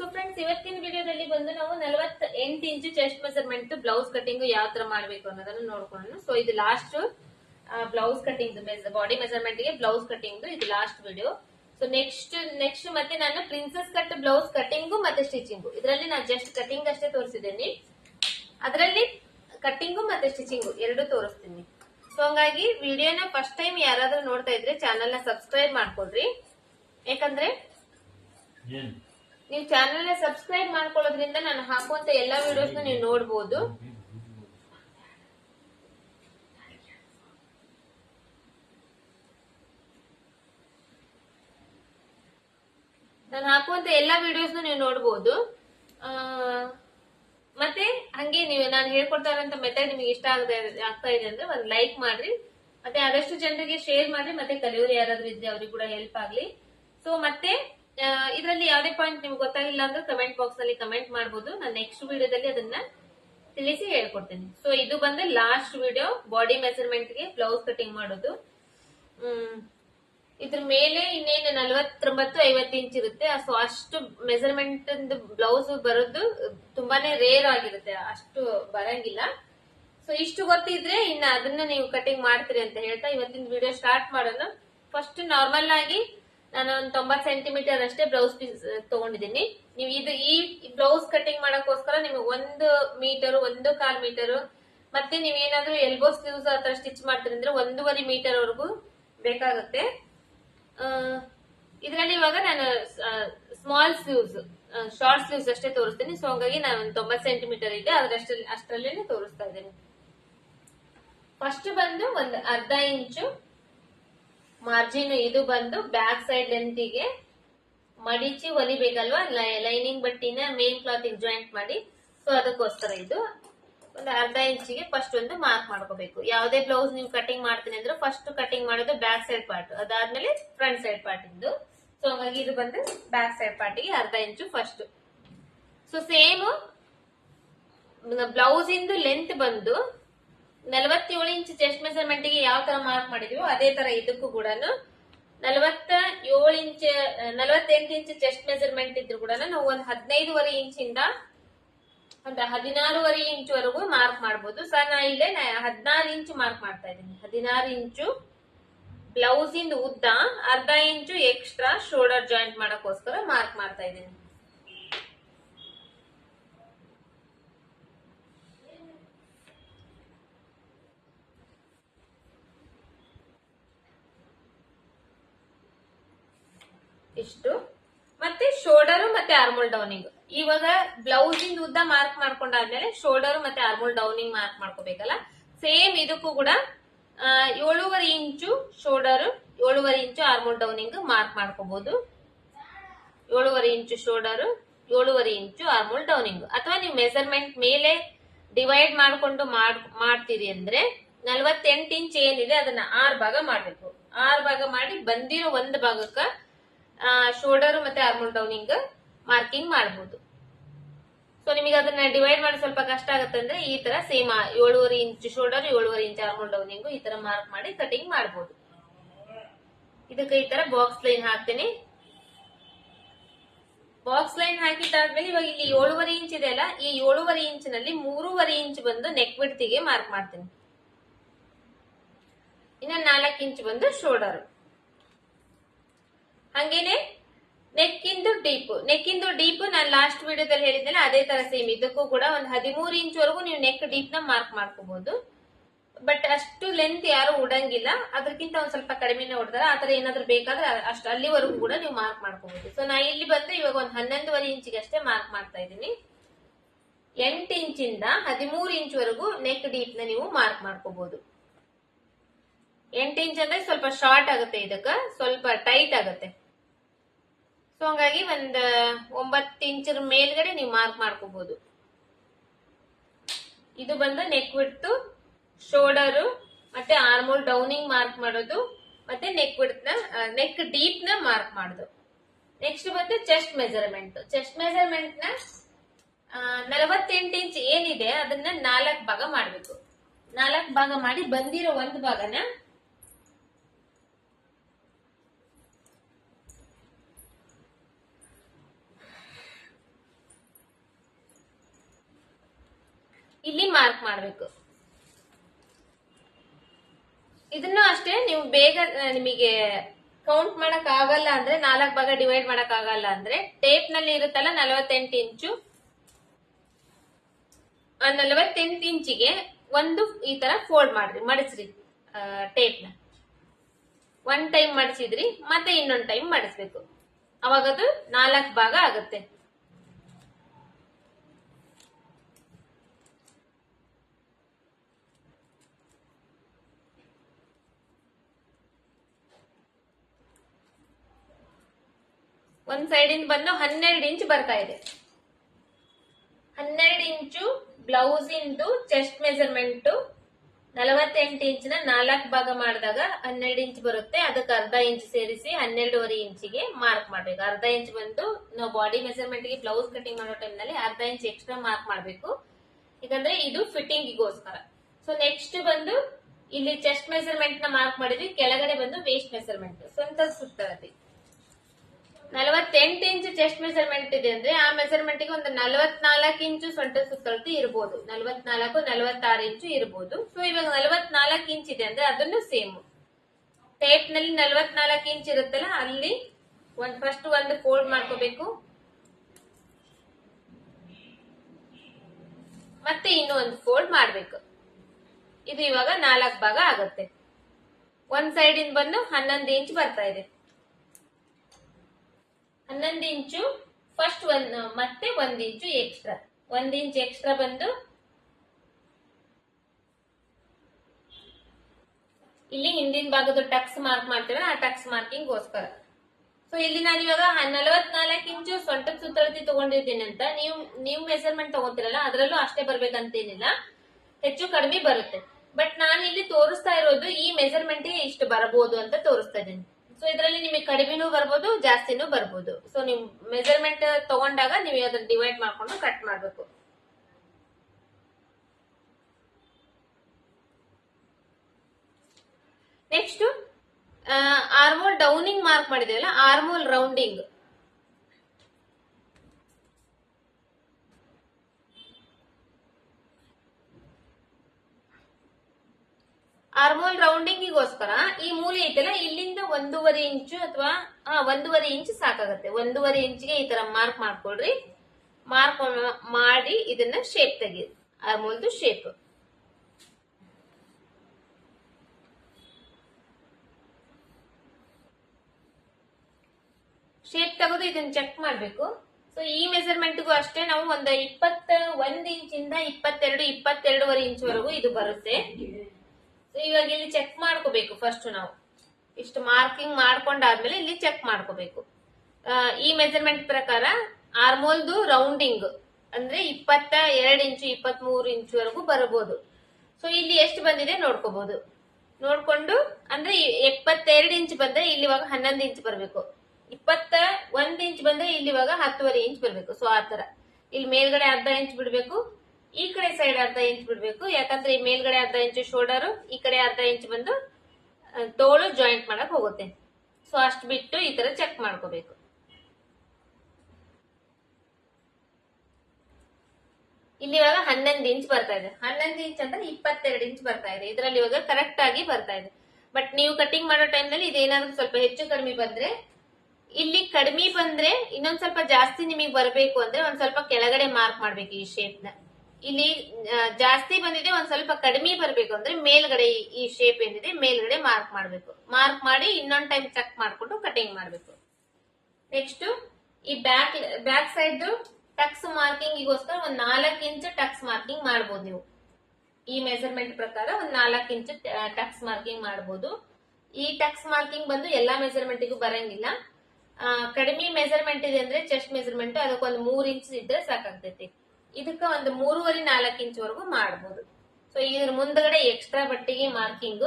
So friends ಇವತ್ತಿನ ವಿಡಿಯೋದಲ್ಲಿ ಬಂದು ನಾವು ನಲವತ್ತ ಎಂಟು inch chest measurement blouse cutting ಯಾವ ತರ ಮಾಡ್ಬೇಕು ಅನ್ನೋದನ್ನ ನೋಡ್ಕೊಂಡು ಸೊ ಇದು ಲಾಸ್ಟ್ ಬ್ಲೌಸ್ ಕಟಿಂಗ್ ಬಾಡಿ ಮೆಸರ್ಮೆಂಟ್ಗೆ ಬ್ಲೌಸ್ ಕಟಿಂಗ್ ಇದು last video so next next ಮತ್ತೆ ನಾನು ಪ್ರಿನ್ಸಸ್ ಕಟ್ ಬ್ಲೌಸ್ ಕಟಿಂಗು ಮತ್ತೆ ಸ್ಟಿಚಿಂಗು ಇದರಲ್ಲಿ ನಾನು ಜಸ್ಟ್ ಕಟಿಂಗ್ ಅಷ್ಟೇ ತೋರಿಸಿದ್ದೀನಿ. ಅದರಲ್ಲಿ ಕಟ್ಟಿಂಗು ಮತ್ತೆ ಸ್ಟಿಚಿಂಗು ಎರಡು ತೋರಿಸ್ತೀನಿ. ಸೊ ಹಂಗಾಗಿ ವಿಡಿಯೋನ ಫಸ್ಟ್ ಟೈಮ್ ಯಾರಾದ್ರೂ ನೋಡ್ತಾ ಇದ್ರೆ ಚಾನಲ್ನ ಸಬ್ಸ್ಕ್ರೈಬ್ ಮಾಡ್ಕೊಡ್ರಿ ಯಾಕಂದ್ರೆ ನೀವು ಚಾನೆಲ್ನ ಸಬ್ಸ್ಕ್ರೈಬ್ ಮಾಡ್ಕೊಳ್ಳೋದ್ರಿಂದ ನಾನು ಹಾಕುವಂತ ಎಲ್ಲಾ ವಿಡಿಯೋಸ್ ನೀವು ನೋಡಬಹುದು ನಾನು ಹಾಕುವಂತ ಎಲ್ಲಾ ವಿಡಿಯೋಸ್ ನೀವು ನೋಡಬಹುದು ಮತ್ತೆ ಹಂಗೆ ನೀವು ನಾನು ಹೇಳ್ಕೊಡ್ತಾ ಇರೋಂತ ಮೆಥಡ್ ನಿಮ್ಗೆ ಇಷ್ಟ ಆಗದೆ ಆಗ್ತಾ ಇದೆ ಅಂದ್ರೆ ಒಂದ್ ಲೈಕ್ ಮಾಡ್ರಿ. ಮತ್ತೆ ಆದಷ್ಟು ಜನರಿಗೆ ಶೇರ್ ಮಾಡ್ರಿ, ಮತ್ತೆ ಕಲಿಯೋರು ಯಾರಾದ್ರೂ ಇದ್ರೆ ಅವ್ರಿಗೆ ಕೂಡ ಹೆಲ್ಪ್ ಆಗ್ಲಿ. ಸೊ ಮತ್ತೆ ಇದರಲ್ಲಿ ಯಾವುದೇ ಪಾಯಿಂಟ್ ನಿಮ್ಗೆ ಗೊತ್ತಾಗಿಲ್ಲ ಅಂದ್ರೆ ಕಮೆಂಟ್ ಬಾಕ್ಸ್ನಲ್ಲಿ ಕಮೆಂಟ್ ಮಾಡಬಹುದು ನಾನು ನೆಕ್ಸ್ಟ್ ವಿಡಿಯೋದಲ್ಲಿ ಅದನ್ನ ತಿಳಿಸಿ ಹೇಳ್ಕೊಡ್ತೇನೆ. ಸೊ ಇದು ಬಂದು ಲಾಸ್ಟ್ ವಿಡಿಯೋ ಬಾಡಿ ಮೆಸರ್ಮೆಂಟ್ಗೆ ಬ್ಲೌಸ್ ಕಟಿಂಗ್ ಮಾಡೋದು. ಇದ್ರ ಮೇಲೆ ಇನ್ನೇನು ನಲವತ್ತೊಂಬತ್ತು, ಐವತ್ತು ಇಂಚ್ ಇರುತ್ತೆ. ಸೊ ಅಷ್ಟು ಮೆಜರ್ಮೆಂಟ್ ಬ್ಲೌಸ್ ಬರೋದು ತುಂಬಾನೇ ರೇರ್ ಆಗಿರುತ್ತೆ. ಅಷ್ಟು ಬರಂಗಿಲ್ಲ. ಸೊ ಇಷ್ಟು ಗೊತ್ತಿದ್ರೆ ಇನ್ನ ಅದನ್ನ ನೀವು ಕಟಿಂಗ್ ಮಾಡ್ತೀರಿ ಅಂತ ಹೇಳ್ತಾ ಇವತ್ತಿನ ವಿಡಿಯೋ ಸ್ಟಾರ್ಟ್ ಮಾಡೋಣ. ಫಸ್ಟ್ ನಾರ್ಮಲ್ ಆಗಿ ನಾನು ಒಂದು ತೊಂಬತ್ ಸೆಂಟಿಮೀಟರ್ ಅಷ್ಟೇ ಬ್ಲೌಸ್ ಪೀಸ್ ತಗೊಂಡಿದ್ದೀನಿ. ನೀವು ಇದು ಈ ಬ್ಲೌಸ್ ಕಟಿಂಗ್ ಮಾಡಕ್ಕೋಸ್ಕರ ನಿಮಗೆ ಒಂದು ಮೀಟರ್ ಒಂದು ಕಾಲ್ ಮೀಟರ್ ಮತ್ತೆ ನೀವೇನಾದ್ರೂ ಎಲ್ಬೋ ಸ್ಲೀವ್ಸ್ ಆತರ ಸ್ಟಿಚ್ ಮಾಡ್ತೀರಿ ಅಂದ್ರೆ ಒಂದೂವರೆ ಮೀಟರ್ ವರೆಗೂ ಬೇಕಾಗುತ್ತೆ. ಇದರಲ್ಲಿ ಇವಾಗ ನಾನು ಸ್ಮಾಲ್ ಸ್ಲೀವ್ಸ್ ಶಾರ್ಟ್ ಸ್ಲೀವ್ಸ್ ಅಷ್ಟೇ ತೋರಿಸ್ತೀನಿ. ಸೊ ಹಂಗಾಗಿ ನಾನು ಒಂದು ತೊಂಬತ್ ಸೆಂಟಿಮೀಟರ್ ಇದೆ. ಅದ್ರಷ್ಟಲ್ಲಿ ಅಷ್ಟರಲ್ಲೇ ತೋರಿಸ್ತಾ ಇದ್ದೀನಿ. ಫಸ್ಟ್ ಬಂದು ಒಂದು ಅರ್ಧ ಇಂಚು ಮಾರ್ಜಿನ್ ಇದು ಬಂದು ಬ್ಯಾಕ್ ಸೈಡ್ ಲೆಂತಿಗೆ ಮಡಿಚಿ ಹೊಲಿಬೇಕಲ್ವಾ? ಲೈನಿಂಗ್ ಬಟ್ಟಿನ ಮೇನ್ ಕ್ಲಾತಿಗೆ ಜಾಯಿಂಟ್ ಮಾಡಿ. ಸೊ ಅದಕ್ಕೋಸ್ಕರ ಇದು ಒಂದು ಅರ್ಧ ಇಂಚಿಗೆ ಫಸ್ಟ್ ಒಂದು ಮಾರ್ಕ್ ಮಾಡ್ಕೋಬೇಕು. ಯಾವುದೇ ಬ್ಲೌಸ್ ನೀವು ಕಟಿಂಗ್ ಮಾಡ್ತೀನಿ ಅಂದ್ರೆ ಫಸ್ಟ್ ಕಟಿಂಗ್ ಮಾಡೋದು ಬ್ಯಾಕ್ ಸೈಡ್ ಪಾರ್ಟ್ ಅದಾದ್ಮೇಲೆ ಫ್ರಂಟ್ ಸೈಡ್ ಪಾರ್ಟ್ ಇಂದು. ಸೊ ಹಾಗಾಗಿ ಇದು ಬಂದು ಬ್ಯಾಕ್ ಸೈಡ್ ಪಾರ್ಟಿಗೆ ಅರ್ಧ inch first so same blouse ಇಂದು ಲೆಂತ್ ಬಂದು ನಲವತ್ತೇಳು ಇಂಚ್ ಚೆಸ್ಟ್ ಮೆಸರ್ಮೆಂಟ್ಗೆ ಯಾವ ತರ ಮಾರ್ಕ್ ಮಾಡಿದೀವೋ ಅದೇ ತರ ಇದಕ್ಕೂ ಕೂಡ ನಲವತ್ತ ಏಳು ಇಂಚ್ ನಲವತ್ತೆಂಟು ಇಂಚ್ ಚೆಸ್ಟ್ ಮೆಸರ್ಮೆಂಟ್ ಇದ್ರು ಕೂಡ ನಾವು ಒಂದು ಹದಿನೈದುವರೆ ಇಂಚಿಂದ ಒಂದು ಹದಿನಾರುವರೆ ಇಂಚ್ ವರೆಗೂ ಮಾರ್ಕ್ ಮಾಡಬಹುದು ಸರ್, ನಾ ಇಲ್ಲೇ ಹದಿನಾರು ಇಂಚ್ ಮಾರ್ಕ್ ಮಾಡ್ತಾ ಇದ್ದೀನಿ. ಹದಿನಾರು ಇಂಚು ಬ್ಲೌಸ್ ಇಂದ ಉದ್ದ, ಅರ್ಧ ಇಂಚು ಎಕ್ಸ್ಟ್ರಾ ಶೋಲ್ಡರ್ ಜಾಯಿಂಟ್ ಮಾಡಕ್ಕೋಸ್ಕರ ಮಾರ್ಕ್ ಮಾಡ್ತಾ ಇದ್ದೀನಿ. ಇಷ್ಟು. ಮತ್ತೆ ಶೋಲ್ಡರ್ ಮತ್ತೆ ಆರ್ಮೋಲ್ ಡೌನಿಂಗ್. ಇವಾಗ ಬ್ಲೌಸ್ ಉದ್ದ ಮಾರ್ಕ್ ಮಾಡ್ಕೊಂಡಾದ್ಮೇಲೆ ಶೋಲ್ಡರ್ ಮತ್ತೆ ಆರ್ಮೋಲ್ ಡೌನಿಂಗ್ ಮಾರ್ಕ್ ಮಾಡ್ಕೋಬೇಕಲ್ಲ? ಸೇಮ್ ಇದಕ್ಕೂ ಕೂಡ ಏಳುವರೆ ಇಂಚು ಶೋಲ್ಡರ್, ಏಳುವರೆ ಇಂಚು ಆರ್ಮೋಲ್ ಡೌನಿಂಗ್ ಮಾರ್ಕ್ ಮಾಡ್ಕೋಬಹುದು ಏಳುವರೆ ಇಂಚು ಶೋಲ್ಡರ್, ಏಳುವರೆ ಇಂಚು ಆರ್ಮೋಲ್ ಡೌನಿಂಗ್. ಅಥವಾ ನೀವು ಮೆಸರ್ಮೆಂಟ್ ಮೇಲೆ ಡಿವೈಡ್ ಮಾಡ್ಕೊಂಡು ಮಾಡ್, ಮಾಡ್ತೀರಿ ಅಂದ್ರೆ ನಲ್ವತ್ತೆಂಟು ಇಂಚ್ ಏನಿದೆ ಅದನ್ನ ಆರ್ ಭಾಗ ಮಾಡಬೇಕು. ಆರ್ ಭಾಗ ಮಾಡಿ ಬಂದಿರೋ ಒಂದು ಭಾಗಕ್ಕ ಶೋಲ್ಡರ್ ಮತ್ತೆ ಆರ್ಮೋಲ್ ಡೌನಿಂಗ್ ಮಾರ್ಕಿಂಗ್ ಮಾಡಬಹುದು ಸೊ ನಿಮಗೆ ಅದನ್ನ ಡಿವೈಡ್ ಮಾಡಿ ಸ್ವಲ್ಪ ಕಷ್ಟ ಆಗುತ್ತೆ ಅಂದ್ರೆ ಈ ತರ ಸೇಮ್ ಏಳುವರೆ ಇಂಚ್ ಶೋಲ್ಡರ್ ಏಳುವರೆ ಇಂಚ್ ಆರ್ಮೋಲ್ ಡೌನಿಂಗ್ ಈ ತರ ಮಾರ್ಕ್ ಮಾಡಿ ಕಟಿಂಗ್ ಮಾಡಬಹುದು ಇದಕ್ಕೆ ಈ ತರ ಬಾಕ್ಸ್ ಲೈನ್ ಹಾಕ್ತೀನಿ. ಬಾಕ್ಸ್ ಲೈನ್ ಹಾಕಿದ್ದಾದ್ಮೇಲೆ ಇವಾಗ ಇಲ್ಲಿ ಏಳುವರೆ ಇಂಚ್ ಇದೆ ಅಲ್ಲ, ಈ ಏಳುವರೆ ಇಂಚ್ನಲ್ಲಿ ಮೂರುವರೆ ಇಂಚ್ ಬಂದು ನೆಕ್ ಬಿಡ್ತಿಗೆ ಮಾರ್ಕ್ ಮಾಡ್ತೀನಿ. ಇನ್ನ ನಾಲ್ಕು ಇಂಚ್ ಬಂದು ಶೋಲ್ಡರ್ ಹಂಗೇನೆ? ನೆಕ್ಕಿಂದು ಡೀಪ್. ನೆಕ್ ಇಂದು ಡೀಪ್ ನಾನು ಲಾಸ್ಟ್ ವಿಡಿಯೋದಲ್ಲಿ ಹೇಳಿದ್ದೇನೆ ಅದೇ ತರ ಸೇಮ್ ಇದಕ್ಕೂ ಕೂಡ ಒಂದು ಹದಿಮೂರು ಇಂಚ್ ವರೆಗೂ ನೀವು ನೆಕ್ ಡೀಪ್ನ ಮಾರ್ಕ್ ಮಾಡ್ಕೋಬಹುದು ಬಟ್ ಅಷ್ಟು ಲೆಂತ್ ಯಾರು ಉಡಂಗಿಲ್ಲ. ಅದಕ್ಕಿಂತ ಒಂದ್ ಸ್ವಲ್ಪ ಕಡಿಮೆನೆ ಉಡ್ತಾರೆ. ಆತರ ಏನಾದ್ರು ಬೇಕಾದ್ರೆ ಅಷ್ಟು ಅಲ್ಲಿವರೆಗೂ ಕೂಡ ನೀವು ಮಾರ್ಕ್ ಮಾಡ್ಕೋಬಹುದು ಸೊ ನಾ ಇಲ್ಲಿ ಬಂದು ಇವಾಗ ಒಂದು ಹನ್ನೊಂದುವರೆ ಇಂಚಿಗೆ ಅಷ್ಟೇ ಮಾರ್ಕ್ ಮಾಡ್ತಾ ಇದ್ದೀನಿ. ಎಂಟು ಇಂಚಿಂದ ಹದಿಮೂರು ಇಂಚ್ ವರೆಗೂ ನೆಕ್ ಡೀಪ್ನ ನೀವು ಮಾರ್ಕ್ ಮಾಡ್ಕೋಬಹುದು ಎಂಟು ಇಂಚ್ ಅಂದ್ರೆ ಸ್ವಲ್ಪ ಶಾರ್ಟ್ ಆಗುತ್ತೆ ಇದಕ್ಕ. ಸ್ವಲ್ಪ ಟೈಟ್ ಆಗುತ್ತೆ. ಸೊ ಹಂಗಾಗಿ ಒಂದ್ ಒಂಬತ್ತು ಇಂಚರ ಮೇಲ್ಗಡೆ ನೀವು ಮಾರ್ಕ್ ಮಾಡ್ಕೋಬಹುದು ಇದು ಬಂದು ನೆಕ್ ವಿಡ್ತ್ ಶೋಲ್ಡರ್ ಮತ್ತೆ ಆರ್ಮೋಲ್ ಡೌನಿಂಗ್ ಮಾರ್ಕ್ ಮಾಡೋದು, ಮತ್ತೆ ನೆಕ್ನ ನೆಕ್ ಡೀಪ್ನ ಮಾರ್ಕ್ ಮಾಡೋದು. ನೆಕ್ಸ್ಟ್ ಬಂದು ಚೆಸ್ಟ್ ಮೆಜರ್ಮೆಂಟ್ ಚೆಸ್ಟ್ ಮೆಜರ್ಮೆಂಟ್ನ ನಲವತ್ತೆಂಟು ಇಂಚ್ ಏನಿದೆ, ಅದನ್ನ ನಾಲ್ಕು ಭಾಗ ಮಾಡ್ಬೇಕು. ನಾಲ್ಕು ಭಾಗ ಮಾಡಿ ಬಂದಿರೋ ಒಂದು ಭಾಗನ ಇಲ್ಲಿ ಮಾರ್ಕ್ ಮಾಡಬೇಕು. ಇದನ್ನು ಅಷ್ಟೇ, ನೀವು ಬೇಗ ನಿಮಗೆ ಕೌಂಟ್ ಮಾಡಕ್ ಆಗಲ್ಲ ಅಂದ್ರೆ, ನಾಲ್ಕು ಭಾಗ ಡಿವೈಡ್ ಮಾಡಕ್ ಆಗಲ್ಲ ಅಂದ್ರೆ ಟೇಪ್ನಲ್ಲಿ ಇರುತ್ತಲ್ಲ ನಲವತ್ತೆಂಟು ಇಂಚು ನಲವತ್ತೆಂಟು ಇಂಚಿಗೆ ಒಂದು ಈ ತರ ಫೋಲ್ಡ್ ಮಾಡ್ರಿ ಮಡಿಸ್ರಿ ಟೇಪ್ನ. ಒನ್ ಟೈಮ್ ಮಡಿಸಿದ್ರಿ ಮತ್ತೆ ಇನ್ನೊಂದು ಟೈಮ್ ಮಡಿಸ್ಬೇಕು ಅವಾಗದು ನಾಲ್ಕು ಭಾಗ ಆಗುತ್ತೆ. ಒಂದ್ ಸೈಡ್ ಇಂದ ಬಂದು ಹನ್ನೆರಡು ಇಂಚ್ ಬರ್ತಾ ಇದೆ. ಹನ್ನೆರಡು ಇಂಚು ಬ್ಲೌಸ್ ಇಂದು ಚೆಸ್ಟ್ ಮೆಜರ್ಮೆಂಟ್ ನಲವತ್ತೆಂಟು ಇಂಚಿನ ನಾಲ್ಕು ಭಾಗ ಮಾಡಿದಾಗ ಹನ್ನೆರಡು ಇಂಚ್ ಬರುತ್ತೆ. ಅದಕ್ಕೆ ಅರ್ಧ ಇಂಚ್ ಸೇರಿಸಿ ಹನ್ನೆರಡೂವರೆ ಇಂಚಿಗೆ ಮಾರ್ಕ್ ಮಾಡ್ಬೇಕು. ಅರ್ಧ ಇಂಚ್ ಬಂದು ನಾವು ಬಾಡಿ ಮೆಜರ್ಮೆಂಟ್ಗೆ ಬ್ಲೌಸ್ ಕಟಿಂಗ್ ಮಾಡೋ ಟೈಮ್ನಲ್ಲಿ ಅರ್ಧ ಇಂಚ್ ಎಕ್ಸ್ಟ್ರಾ ಮಾರ್ಕ್ ಮಾಡಬೇಕು. ಯಾಕಂದ್ರೆ ಇದು ಫಿಟ್ಟಿಂಗಿಗೋಸ್ಕರ ಸೊ ನೆಕ್ಸ್ಟ್ ಬಂದು ಇಲ್ಲಿ ಚೆಸ್ಟ್ ಮೆಜರ್ಮೆಂಟ್ನ ಮಾರ್ಕ್ ಮಾಡಿದ್ವಿ. ಕೆಳಗಡೆ ಬಂದು ವೇಸ್ಟ್ ಮೆಜರ್ಮೆಂಟ್ ಸ್ವಂತ ಸುತ್ತಳತೆ ನಲವತ್ತೆಂಟು ಇಂಚು ಚೆಸ್ಟ್ ಮೆಸರ್ಮೆಂಟ್ ಇದೆ ಅಂದ್ರೆ ಆ ಮೆಸರ್ಮೆಂಟ್ಗೆ ಒಂದು ನಲವತ್ನಾಲ್ಕು ಇಂಚು ಸೊಂಟ ಸುತ್ತಳತೆ ಇರ್ಬೋದು. ನಲವತ್ನಾಲ್ಕು, ನಲವತ್ತಾರು ಇಂಚು ಇರ್ಬೋದು. ಸೊ ಇವಾಗ ನಲವತ್ನಾಲ್ಕು ಇಂಚ್ ಇದೆ ಅಂದ್ರೆ ಅದನ್ನು ಸೇಮ್ ಟೇಪ್ನಲ್ಲಿ ನಲವತ್ನಾಲ್ಕು ಇಂಚ್ ಇರುತ್ತಲ್ಲ, ಅಲ್ಲಿ ಒಂದ್ ಫಸ್ಟ್ ಒಂದು ಫೋಲ್ಡ್ ಮಾಡ್ಕೋಬೇಕು. ಮತ್ತೆ ಇನ್ನು ಒಂದು ಫೋಲ್ಡ್ ಮಾಡ್ಬೇಕು. ಇದು ಇವಾಗ ನಾಲ್ಕು ಭಾಗ ಆಗುತ್ತೆ. ಒಂದ್ ಸೈಡ್ ಇಂದ ಬಂದು ಹನ್ನೊಂದು ಇಂಚ್ ಬರ್ತಾ ಇದೆ. ಹನ್ನೊಂದು ಇಂಚು ಫಸ್ಟ್ ಒಂದ್ ಮತ್ತೆ ಒಂದ್ ಇಂಚು ಎಕ್ಸ್ಟ್ರಾ ಒಂದ್ ಇಂಚ್ ಎಕ್ಸ್ಟ್ರಾ ಬಂದು ಇಲ್ಲಿ ಹಿಂದಿನ ಭಾಗದ ಟಕ್ಸ್ ಮಾರ್ಕ್ ಮಾಡ್ತೀವಲ್ಲ ಆ ಟಕ್ಸ್ ಮಾರ್ಕಿಂಗ್ ಗೋಸ್ಕರ ಸೊ ಇಲ್ಲಿ ನಾನು ಇವಾಗ ನಲವತ್ನಾಲ್ಕು ಇಂಚು ಸೊಂಟದ ಸುತ್ತಳತಿ ತಗೊಂಡಿದ್ದೀನಿ ಅಂತ. ನೀವು ನೀವು ಮೆಸರ್ಮೆಂಟ್ ತಗೋತಿರಲ್ಲ, ಅದರಲ್ಲೂ ಅಷ್ಟೇ ಬರ್ಬೇಕಂತೇನಿಲ್ಲ. ಹೆಚ್ಚು ಕಡಿಮೆ ಬರುತ್ತೆ. ಬಟ್ ನಾನು ಇಲ್ಲಿ ತೋರಿಸ್ತಾ ಇರೋದು ಈ ಮೆಸರ್ಮೆಂಟ್ ಇಷ್ಟು ಬರಬಹುದು ಅಂತ ತೋರಿಸ್ತಾ ಇದ್ದೀನಿ. ಸೊ ಇದರಲ್ಲಿ ನಿಮಗೆ ಕಡಿಮೆನೂ ಬರ್ಬೋದು, ಜಾಸ್ತಿನೂ ಬರ್ಬೋದು. ಸೊ ನೀವು ಮೆಜರ್ಮೆಂಟ್ ತಗೊಂಡಾಗ ನೀವು ಅದನ್ನ ಡಿವೈಡ್ ಮಾಡ್ಕೊಂಡು ಕಟ್ ಮಾಡಬೇಕು. ನೆಕ್ಸ್ಟ್ ಆರ್ಮೋಲ್ ಡೌನಿಂಗ್ ಮಾರ್ಕ್ ಮಾಡಿದೇವಲ್ಲ ಆರ್ಮೋಲ್ ರೌಂಡಿಂಗ್ ಆರ್ಮೋಲ್ ರೌಂಡಿಂಗಿಗೋಸ್ಕರ ಈ ಮೂಲೆ ಐತಲ್ಲ, ಇಲ್ಲಿಂದ ಒಂದೂವರೆ ಇಂಚು ಅಥವಾ ಹಾ ಒಂದೂವರೆ ಇಂಚ್ ಸಾಕಾಗತ್ತೆ. ಒಂದೂವರೆ ಇಂಚಿಗೆ ಈ ತರ ಮಾರ್ಕ್ ಮಾಡ್ಕೊಳ್ರಿ. ಮಾರ್ಕ್ ಮಾಡಿ ಇದನ್ನ ಶೇಪ್ ತೆಗಿ ಹಾರ್ಮೋನ್ದು ಶೇಪ್ ಶೇಪ್ ತೆಗೆದು ಇದನ್ನ ಚೆಕ್ ಮಾಡ್ಬೇಕು. ಸೊ ಈ ಮೆಸರ್ಮೆಂಟ್ಗೂ ಅಷ್ಟೇ ನಾವು ಒಂದು ಇಪ್ಪತ್ತ, ಒಂದ್ ಇಂಚಿಂದ ಇಪ್ಪತ್ತೆರಡು, ಇಪ್ಪತ್ತೆರಡುವರೆ ಇಂಚ್ ವರೆಗೂ ಇದು ಬರುತ್ತೆ. ಸೊ ಇವಾಗ ಇಲ್ಲಿ ಚೆಕ್ ಮಾಡ್ಕೋಬೇಕು ಫಸ್ಟ್ ನಾವು. ಇಷ್ಟು ಮಾರ್ಕಿಂಗ್ ಮಾಡ್ಕೊಂಡಾದ್ಮೇಲೆ ಇಲ್ಲಿ ಚೆಕ್ ಮಾಡ್ಕೋಬೇಕು. ಈ ಮೆಜರ್ಮೆಂಟ್ ಪ್ರಕಾರ ಆರ್ಮೋಲ್ದು ರೌಂಡಿಂಗ್ ಅಂದ್ರೆ ಇಪ್ಪತ್ತ ಎರಡು ಇಂಚು ಇಪ್ಪತ್ತ್ ಮೂರು ಇಂಚು ವರೆಗೂ ಬರಬಹುದು. ಸೊ ಇಲ್ಲಿ ಎಷ್ಟು ಬಂದಿದೆ ನೋಡ್ಕೋಬಹುದು. ನೋಡ್ಕೊಂಡು, ಅಂದ್ರೆ ಎಪ್ಪತ್ತೆರಡು ಇಂಚ್ ಬಂದ್ರೆ ಇಲ್ಲಿ ಇವಾಗ ಹನ್ನೊಂದು ಇಂಚ್ ಬರಬೇಕು. ಇಪ್ಪತ್ತ ಒಂದ್ ಇಂಚ್ ಬಂದ್ರೆ ಇಲ್ಲಿ ಇವಾಗ ಹತ್ತುವರೆ ಇಂಚ್ ಬರಬೇಕು. ಸೊ ಆ ತರ ಇಲ್ಲಿ ಮೇಲ್ಗಡೆ ಅರ್ಧ ಇಂಚ್ ಬಿಡ್ಬೇಕು. ಈ ಕಡೆ ಸೈಡ್ ಅರ್ಧ ಇಂಚ್ ಬಿಡ್ಬೇಕು. ಯಾಕಂದ್ರೆ ಈ ಮೇಲ್ಗಡೆ ಅರ್ಧ ಇಂಚು ಶೋಲ್ಡರ್ ಈ ಕಡೆ ಅರ್ಧ ಇಂಚ್ ಬಂದು ತೋಳು ಜಾಯಿಂಟ್ ಮಾಡಕ್ ಹೋಗುತ್ತೆ. ಸೊ ಅಷ್ಟು ಬಿಟ್ಟು ಈ ತರ ಚೆಕ್ ಮಾಡ್ಕೋಬೇಕು. ಇಲ್ಲಿ ಇವಾಗ ಹನ್ನೊಂದು ಇಂಚ್ ಬರ್ತಾ ಇದೆ. ಹನ್ನೊಂದು ಇಂಚ್ ಅಂದ್ರೆ ಇಪ್ಪತ್ತೆರಡು ಇಂಚ್ ಬರ್ತಾ ಇದೆ. ಇದರಲ್ಲಿ ಇವಾಗ ಕರೆಕ್ಟ್ ಆಗಿ ಬರ್ತಾ ಇದೆ. ಬಟ್ ನೀವು ಕಟಿಂಗ್ ಮಾಡೋ ಟೈಮ್ನಲ್ಲಿ ಇದೇನಾದ್ರೂ ಸ್ವಲ್ಪ ಹೆಚ್ಚು ಕಡಿಮೆ ಬಂದ್ರೆ, ಇಲ್ಲಿ ಕಡಿಮೆ ಬಂದ್ರೆ ಇನ್ನೊಂದ್ ಸ್ವಲ್ಪ ಜಾಸ್ತಿ ನಿಮಗೆ ಬರಬೇಕು ಅಂದ್ರೆ ಒಂದ್ ಸ್ವಲ್ಪ ಕೆಳಗಡೆ ಮಾರ್ಕ್ ಮಾಡ್ಬೇಕು ಈ ಶೇಪ್ ಇಲ್ಲಿ ಜಾಸ್ತಿ ಬಂದಿದೆ, ಒಂದ್ ಸ್ವಲ್ಪ ಕಡಿಮೆ ಬರ್ಬೇಕು ಅಂದ್ರೆ ಮೇಲ್ಗಡೆ ಈ- ಶೇಪ್ ಏನಿದೆ, ಮೇಲ್ಗಡೆ ಮಾರ್ಕ್ ಮಾಡ್ಬೇಕು. ಮಾರ್ಕ್ ಮಾಡಿ ಇನ್ನೊಂದ್ ಟೈಮ್ ಚೆಕ್ ಮಾಡ್ಕೊಂಡು ಕಟಿಂಗ್ ಮಾಡ್ಬೇಕು. ನೆಕ್ಸ್ಟ್ ಈ ಬ್ಯಾಕ್ ಬ್ಯಾಕ್ ಸೈಡ್ ಟಕ್ಸ್ ಮಾರ್ಕಿಂಗಿಗೋಸ್ಕರ ಒಂದ್ ನಾಲ್ಕು ಇಂಚ್ ಟಕ್ಸ್ ಮಾರ್ಕಿಂಗ್ ಮಾಡ್ಬೋದು ನೀವು. ಈ ಮೆಜರ್ಮೆಂಟ್ ಪ್ರಕಾರ ಒಂದ್ ನಾಲ್ಕು ಇಂಚ್ ಟಕ್ಸ್ ಮಾರ್ಕಿಂಗ್ ಮಾಡ್ಬೋದು. ಈ ಟಕ್ಸ್ ಮಾರ್ಕಿಂಗ್ ಬಂದು ಎಲ್ಲಾ ಮೆಜರ್ಮೆಂಟ್ಗೂ ಬರಂಗಿಲ್ಲ. ಕಡಿಮೆ ಮೆಜರ್ಮೆಂಟ್ ಇದೆ ಅಂದ್ರೆ ಚೆಸ್ಟ್ ಮೆಜರ್ಮೆಂಟ್ ಅದಕ್ಕೊಂದು ಮೂರ್ ಇಂಚ್ ಇದ್ರೆ ಸಾಕಾಗ್ತೈತಿ. ಇದಕ್ಕ ಒಂದು ಮೂರುವರೆ ನಾಲ್ಕು ಇಂಚ್ ವರೆಗೂ ಮಾಡ್ಬೋದು. ಸೊ ಇದ್ರ ಮುಂದಗಡೆ ಎಕ್ಸ್ಟ್ರಾ ಬಟ್ಟೆಗೆ ಮಾರ್ಕಿಂಗ್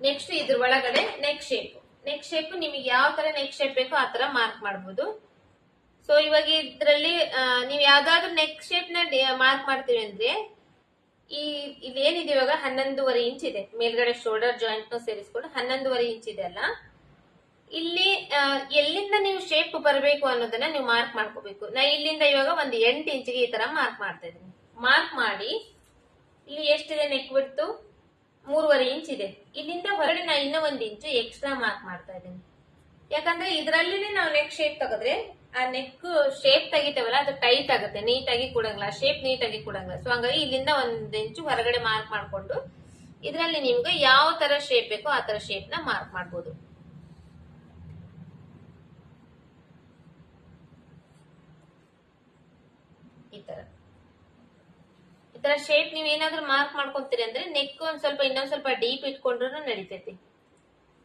ನೆಕ್ಸ್ಟ್ ಇದ್ರ ಒಳಗಡೆ ನೆಕ್ ಶೇಪ್ ನೆಕ್ ಶೇಪ್ ನಿಮಗೆ ಯಾವ ತರ ನೆಕ್ ಶೇಪ್ ಬೇಕೋ ಆ ತರ ಮಾರ್ಕ್ ಮಾಡಬಹುದು ಸೊ ಇವಾಗ ಇದ್ರಲ್ಲಿ ನೀವು ಯಾವ್ದಾದ್ರು ನೆಕ್ ಶೇಪ್ನ ಮಾರ್ಕ್ ಮಾಡ್ತೀವಿ ಅಂದ್ರೆ, ಈ, ಇದೇನಿದೆ ಇವಾಗ ಹನ್ನೊಂದುವರೆ ಇಂಚ್ ಇದೆ. ಮೇಲ್ಗಡೆ ಶೋಲ್ಡರ್ ಜಾಯಿಂಟ್ನ ಸೇರಿಸ್ಕೊಂಡು ಹನ್ನೊಂದುವರೆ ಇಂಚ್ ಇದೆ ಅಲ್ಲ? ಇಲ್ಲಿ ಎಲ್ಲಿಂದ ನೀವು ಶೇಪ್ ಬರಬೇಕು ಅನ್ನೋದನ್ನ ನೀವು ಮಾರ್ಕ್ ಮಾಡ್ಕೋಬೇಕು. ನಾ ಇಲ್ಲಿಂದ ಇವಾಗ ಒಂದು ಎಂಟು ಇಂಚಿಗೆ ಈ ತರ ಮಾರ್ಕ್ ಮಾಡ್ತಾ ಇದ್ದೀನಿ. ಮಾರ್ಕ್ ಮಾಡಿ, ಇಲ್ಲಿ ಎಷ್ಟಿದೆ ನೆಕ್ ಬಿಡ್ತು ಮೂರುವರೆ ಇಂಚ್ ಇದೆ. ಇಲ್ಲಿಂದ ಹೊರಗಡೆ ನಾ ಇನ್ನೂ ಒಂದು ಇಂಚು ಎಕ್ಸ್ಟ್ರಾ ಮಾರ್ಕ್ ಮಾಡ್ತಾ ಇದ್ದೀನಿ. ಯಾಕಂದ್ರೆ ಇದರಲ್ಲಿ ನಾವು ನೆಕ್ ಶೇಪ್ ತೆಗೆದ್ರೆ, ಆ ನೆಕ್ ಶೇಪ್ ತೆಗಿತೇವಲ್ಲ, ಅದು ಟೈಟ್ ಆಗುತ್ತೆ, ನೀಟಾಗಿ ಕೊಡಂಗಿಲ್ಲ ಶೇಪ್ ನೀಟಾಗಿ ಕೊಡಂಗಿಲ್ಲ. ಸೊ ಹಂಗಾಗಿ ಇಲ್ಲಿಂದ ಒಂದ್ ಇಂಚು ಹೊರಗಡೆ ಮಾರ್ಕ್ ಮಾಡ್ಕೊಂಡು, ಇದರಲ್ಲಿ ನಿಮ್ಗೆ ಯಾವ ತರ ಶೇಪ್ ಬೇಕೋ ಆ ತರ ಶೇಪ್ನ ಮಾರ್ಕ್ ಮಾಡ್ಬೋದು ಈ ತರ ಈ ತರ ಶೇಪ್ ನೀವ್ ಏನಾದ್ರೂ ಮಾರ್ಕ್ ಮಾಡ್ಕೊಂತೀರಿ ಅಂದ್ರೆ ನೆಕ್ ಒಂದ್ ಸ್ವಲ್ಪ ಇನ್ನೊಂದ್ ಸ್ವಲ್ಪ ಡೀಪ್ ಇಟ್ಕೊಂಡ್ರು ನಡೀತೈತಿ.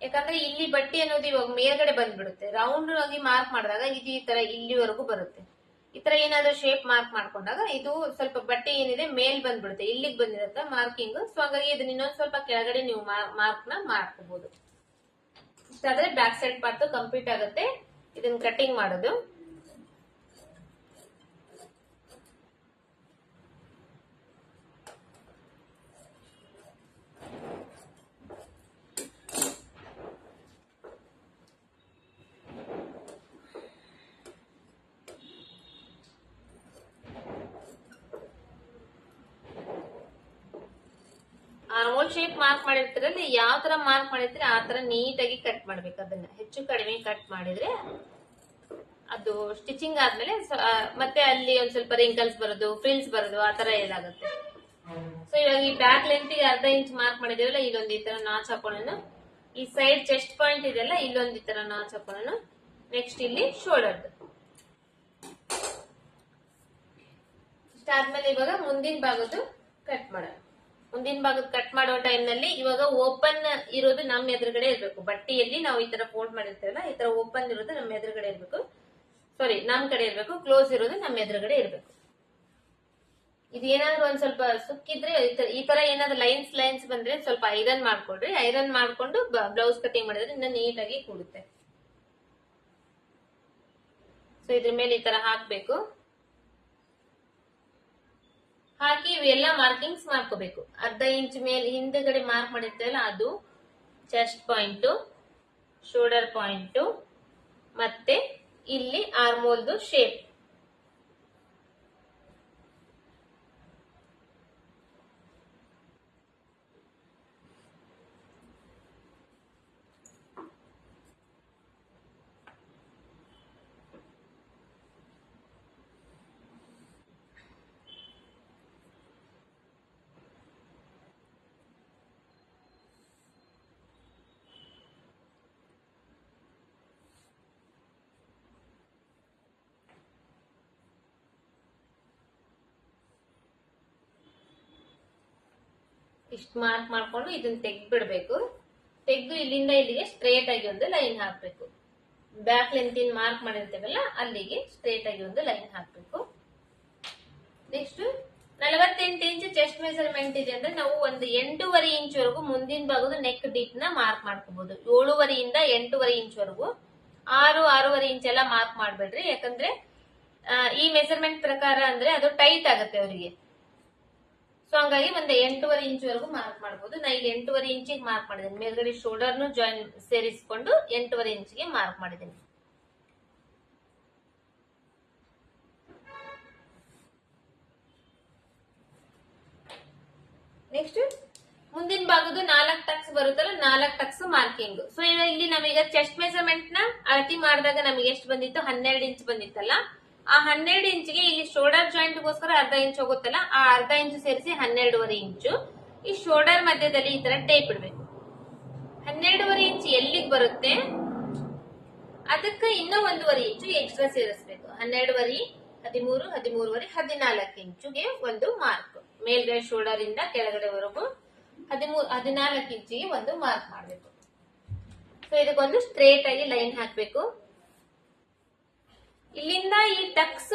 ಯಾಕಂದ್ರೆ ಇಲ್ಲಿ ಬಟ್ಟೆ ಅನ್ನೋದು ಇವಾಗ ಮೇಲ್ಗಡೆ ಬಂದ್ಬಿಡುತ್ತೆ. ರೌಂಡ್ ಆಗಿ ಮಾರ್ಕ್ ಮಾಡಿದಾಗ ಇದು ಈ ತರ ಇಲ್ಲಿವರೆಗೂ ಬರುತ್ತೆ. ಈ ತರ ಏನಾದ್ರೂ ಶೇಪ್ ಮಾರ್ಕ್ ಮಾಡ್ಕೊಂಡಾಗ ಇದು ಸ್ವಲ್ಪ ಬಟ್ಟೆ ಏನಿದೆ ಮೇಲ್ ಬಂದ್ಬಿಡುತ್ತೆ. ಇಲ್ಲಿಗೆ ಬಂದಿರತ್ತ ಮಾರ್ಕಿಂಗ್ ಸೊ ಹಾಗಾಗಿ ಇದನ್ನ ಇನ್ನೊಂದ್ ಸ್ವಲ್ಪ ಕೆಳಗಡೆ ನೀವು ಮಾರ್ಕ್ನ ಮಾಡ್ಕೋಬಹುದು ಇಷ್ಟಾದ್ರೆ ಬ್ಯಾಕ್ ಸೈಡ್ ಪಾರ್ಟ್ ಕಂಪ್ಲೀಟ್ ಆಗುತ್ತೆ. ಇದನ್ನ ಕಟಿಂಗ್ ಮಾಡೋದು ಆರ್ಮೋಲ್ ಶೇಪ್ ಮಾರ್ಕ್ ಮಾಡಿರ್ತೀರಲ್ಲಿ ಯಾವ ತರ ಮಾರ್ಕ್ ಮಾಡಿರ್ತೀರಿ ಆ ತರ ನೀಟಾಗಿ ಕಟ್ ಮಾಡ್ಬೇಕು ಅದನ್ನ. ಹೆಚ್ಚು ಕಡಿಮೆ ಕಟ್ ಮಾಡಿದ್ರೆ ಅದು ಸ್ಟಿಚಿಂಗ್ ಆದ್ಮೇಲೆ ಮತ್ತೆ ಅಲ್ಲಿ ಒಂದ್ ಸ್ವಲ್ಪ ರಿಂಕಲ್ಸ್ ಬರೋದು ಫ್ರಿಲ್ಸ್ ಬರೋದು, ಆ ತರ ಇದಾಗುತ್ತೆ. ಸೊ ಇವಾಗ ಈ ಬ್ಯಾಕ್ ಲೆಂತ್ ಅರ್ಧ ಇಂಚ್ ಮಾರ್ಕ್ ಮಾಡಿದೇವಲ್ಲ ಇಲ್ಲೊಂದ್ ಈ ತರ ನಾಚ್ ಹಾಕೊಳ್ಳೋಣ. ಈ ಸೈಡ್ ಚೆಸ್ಟ್ ಪಾಯಿಂಟ್ ಇದೆಲ್ಲ ಇಲ್ಲೊಂದ್ ಈ ತರ ನಾಚ್ ಹಾಕೊಳ್ಳೋಣ. ನೆಕ್ಸ್ಟ್ ಇಲ್ಲಿ ಶೋಲ್ಡರ್ ಇಷ್ಟಾದ್ಮೇಲೆ ಇವಾಗ ಮುಂದಿನ ಭಾಗದ್ದು ಕಟ್ ಮಾಡೋಣ. ಮುಂದಿನ ಭಾಗದ ಕಟ್ ಮಾಡೋ ಟೈಮ್ನಲ್ಲಿ ಇವಾಗ ಓಪನ್ ಇರೋದು ನಮ್ಮ ಎದುರುಗಡೆ ಇರಬೇಕು. ಬಟ್ಟೆಯಲ್ಲಿ ನಾವು ಈ ತರ ಫೋಲ್ಡ್ ಮಾಡಿರ್ತೇವಲ್ಲ, ಈ ತರ ಓಪನ್ ಇರೋದು ನಮ್ಮ ಎದುರುಗಡೆ ಇರಬೇಕು. ಸಾರಿ ನಮ್ ಕಡೆ ಇರಬೇಕು ಕ್ಲೋಸ್ ಇರೋದು ನಮ್ಮ ಎದುರುಗಡೆ ಇರಬೇಕು. ಇದು ಏನಾದ್ರು ಒಂದ್ ಸ್ವಲ್ಪ ಸುಕ್ಕಿದ್ರೆ ಈ ತರ ಏನಾದ್ರು ಲೈನ್ಸ್ ಲೈನ್ಸ್ ಬಂದ್ರೆ ಸ್ವಲ್ಪ ಐರನ್ ಮಾಡ್ಕೊಡ್ರಿ ಐರನ್ ಮಾಡ್ಕೊಂಡು ಬ್ಲೌಸ್ ಕಟಿಂಗ್ ಮಾಡಿದ್ರೆ ಇನ್ನ ನೀಟಾಗಿ ಕೂಡುತ್ತೆ. ಸೊ ಇದ್ರ ಮೇಲೆ ಈ ತರ ಹಾಕ್ಬೇಕು. ಹಾಕಿ ಇವೆಲ್ಲ ಮಾರ್ಕಿಂಗ್ಸ್ ಮಾಡ್ಕೋಬೇಕು. ಅರ್ಧ ಇಂಚ್ ಮೇಲೆ ಹಿಂದೆಗಡೆ ಮಾರ್ಕ್ ಮಾಡಿರ್ತೇವಲ್ಲ ಅದು ಚೆಸ್ಟ್ ಪಾಯಿಂಟು ಶೋಲ್ಡರ್ ಪಾಯಿಂಟು ಮತ್ತೆ ಇಲ್ಲಿ ಆರ್ಮೋಲ್ದು ಶೇಪ್ ಇಷ್ಟು ಮಾರ್ಕ್ ಮಾಡ್ಕೊಂಡು ಇದನ್ನ ತೆಗ್ದ್ಬಿಡ್ಬೇಕು. ತೆಗೆದು ಇಲ್ಲಿಂದ ಇಲ್ಲಿಗೆ ಸ್ಟ್ರೇಟ್ ಆಗಿ ಒಂದು ಲೈನ್ ಹಾಕ್ಬೇಕು. ಬ್ಯಾಕ್ ಲೆಂತಿನ ಮಾರ್ಕ್ ಮಾಡಿರ್ತೇವಲ್ಲ, ಅಲ್ಲಿಗೆ ಸ್ಟ್ರೇಟ್ ಆಗಿ ಒಂದು ಲೈನ್ ಹಾಕ್ಬೇಕು. ನೆಕ್ಸ್ಟ್ ನಲವತ್ತೆಂಟು ಇಂಚ್ ಚೆಸ್ಟ್ ಮೆಜರ್ಮೆಂಟ್ ಇದೆ ಅಂದ್ರೆ ನಾವು ಒಂದು ಎಂಟೂವರೆ ಇಂಚ್ ವರೆಗೂ ಮುಂದಿನ ಭಾಗದ ನೆಕ್ ಡೀಪ್ನ ಮಾರ್ಕ್ ಮಾಡ್ಕೋಬಹುದು ಏಳುವರೆಯಿಂದ ಎಂಟೂವರೆ ಇಂಚ್ ವರೆಗೂ. ಆರು, ಆರೂವರೆ ಇಂಚ್ ಎಲ್ಲ ಮಾರ್ಕ್ ಮಾಡ್ಬೇಡ್ರಿ. ಯಾಕಂದ್ರೆ ಈ ಮೆಜರ್ಮೆಂಟ್ ಪ್ರಕಾರ ಅಂದ್ರೆ ಅದು ಟೈಟ್ ಆಗುತ್ತೆ ಅವರಿಗೆ. ಸೊ ಹಂಗಾಗಿ ಒಂದು ಎಂಟೂವರೆ ಇಂಚ್ ವರೆಗೂ ಮಾರ್ಕ್ ಮಾಡ್ಬೋದು. ನಾ ಇಲ್ಲಿ ಎಂಟೂವರೆ ಇಂಚಿಗೆ ಮಾರ್ಕ್ ಮಾಡಿದ್ದೀನಿ ಮೇಲ್ಗಡೆ ಶೋಲ್ಡರ್ನು ಜಾಯಿನ್ ಸೇರಿಸಿಕೊಂಡು ಎಂಟೂವರೆ ಇಂಚಿಗೆ ಮಾರ್ಕ್ ಮಾಡಿದ್ದೀನಿ ನೆಕ್ಸ್ಟ್ ಮುಂದಿನ ಭಾಗದ ನಾಲ್ಕು ಟಕ್ಸ್ ಬರುತ್ತಲ್ಲ, ನಾಲ್ಕು ಟಕ್ಸ್ ಮಾರ್ಕಿಂಗ್ ಸೊ ಇಲ್ಲಿ ನಮೀಗ ಚೆಸ್ಟ್ ಮೆಜರ್ಮೆಂಟ್ನ ಅಳತಿ ಮಾಡಿದಾಗ ನಮಗೆ ಎಷ್ಟು ಬಂದಿತ್ತು? ಹನ್ನೆರಡು ಇಂಚ್ ಬಂದಿತ್ತಲ್ಲ? ಆ ಹನ್ನೆರಡು ಇಂಚಿಗೆ ಇಲ್ಲಿ ಶೋಲ್ಡರ್ ಜಾಯಿಂಟ್ ಗೋಸ್ಕರ ಅರ್ಧ ಇಂಚ್ ಹೋಗುತ್ತಲ್ಲ, ಆ ಅರ್ಧ ಇಂಚು ಸೇರಿಸಿ ಹನ್ನೆರಡೂವರೆ ಇಂಚು. ಈ ಶೋಲ್ಡರ್ ಮಧ್ಯದಲ್ಲಿ ಈ ತರ ಟೇಪ್ ಇಡಬೇಕು. ಹನ್ನೆರಡೂವರೆ ಇಂಚ್ ಎಲ್ಲಿಗೆ ಬರುತ್ತೆ? ಅದಕ್ಕೆ ಇನ್ನೂ ಒಂದೂವರೆ ಇಂಚು ಎಕ್ಸ್ಟ್ರಾ ಸೇರಿಸಬೇಕು. ಹನ್ನೆರಡುವರೆ, ಹದಿಮೂರು, ಹದಿಮೂರುವರೆ, ಹದಿನಾಲ್ಕು ಇಂಚುಗೆ ಒಂದು ಮಾರ್ಕ್ ಮೇಲ್ಗಡೆ ಶೋಲ್ಡರ್ ಇಂದ ಕೆಳಗಡೆವರೆಗೂ ಹದಿಮೂರು ಹದಿನಾಲ್ಕು ಇಂಚಿಗೆ ಒಂದು ಮಾರ್ಕ್ ಮಾಡಬೇಕು. ಸೊ ಇದಕ್ಕೊಂದು ಸ್ಟ್ರೇಟ್ ಆಗಿ ಲೈನ್ ಹಾಕ್ಬೇಕು. ಇಲ್ಲಿಂದ ಈ ಟಕ್ಸ್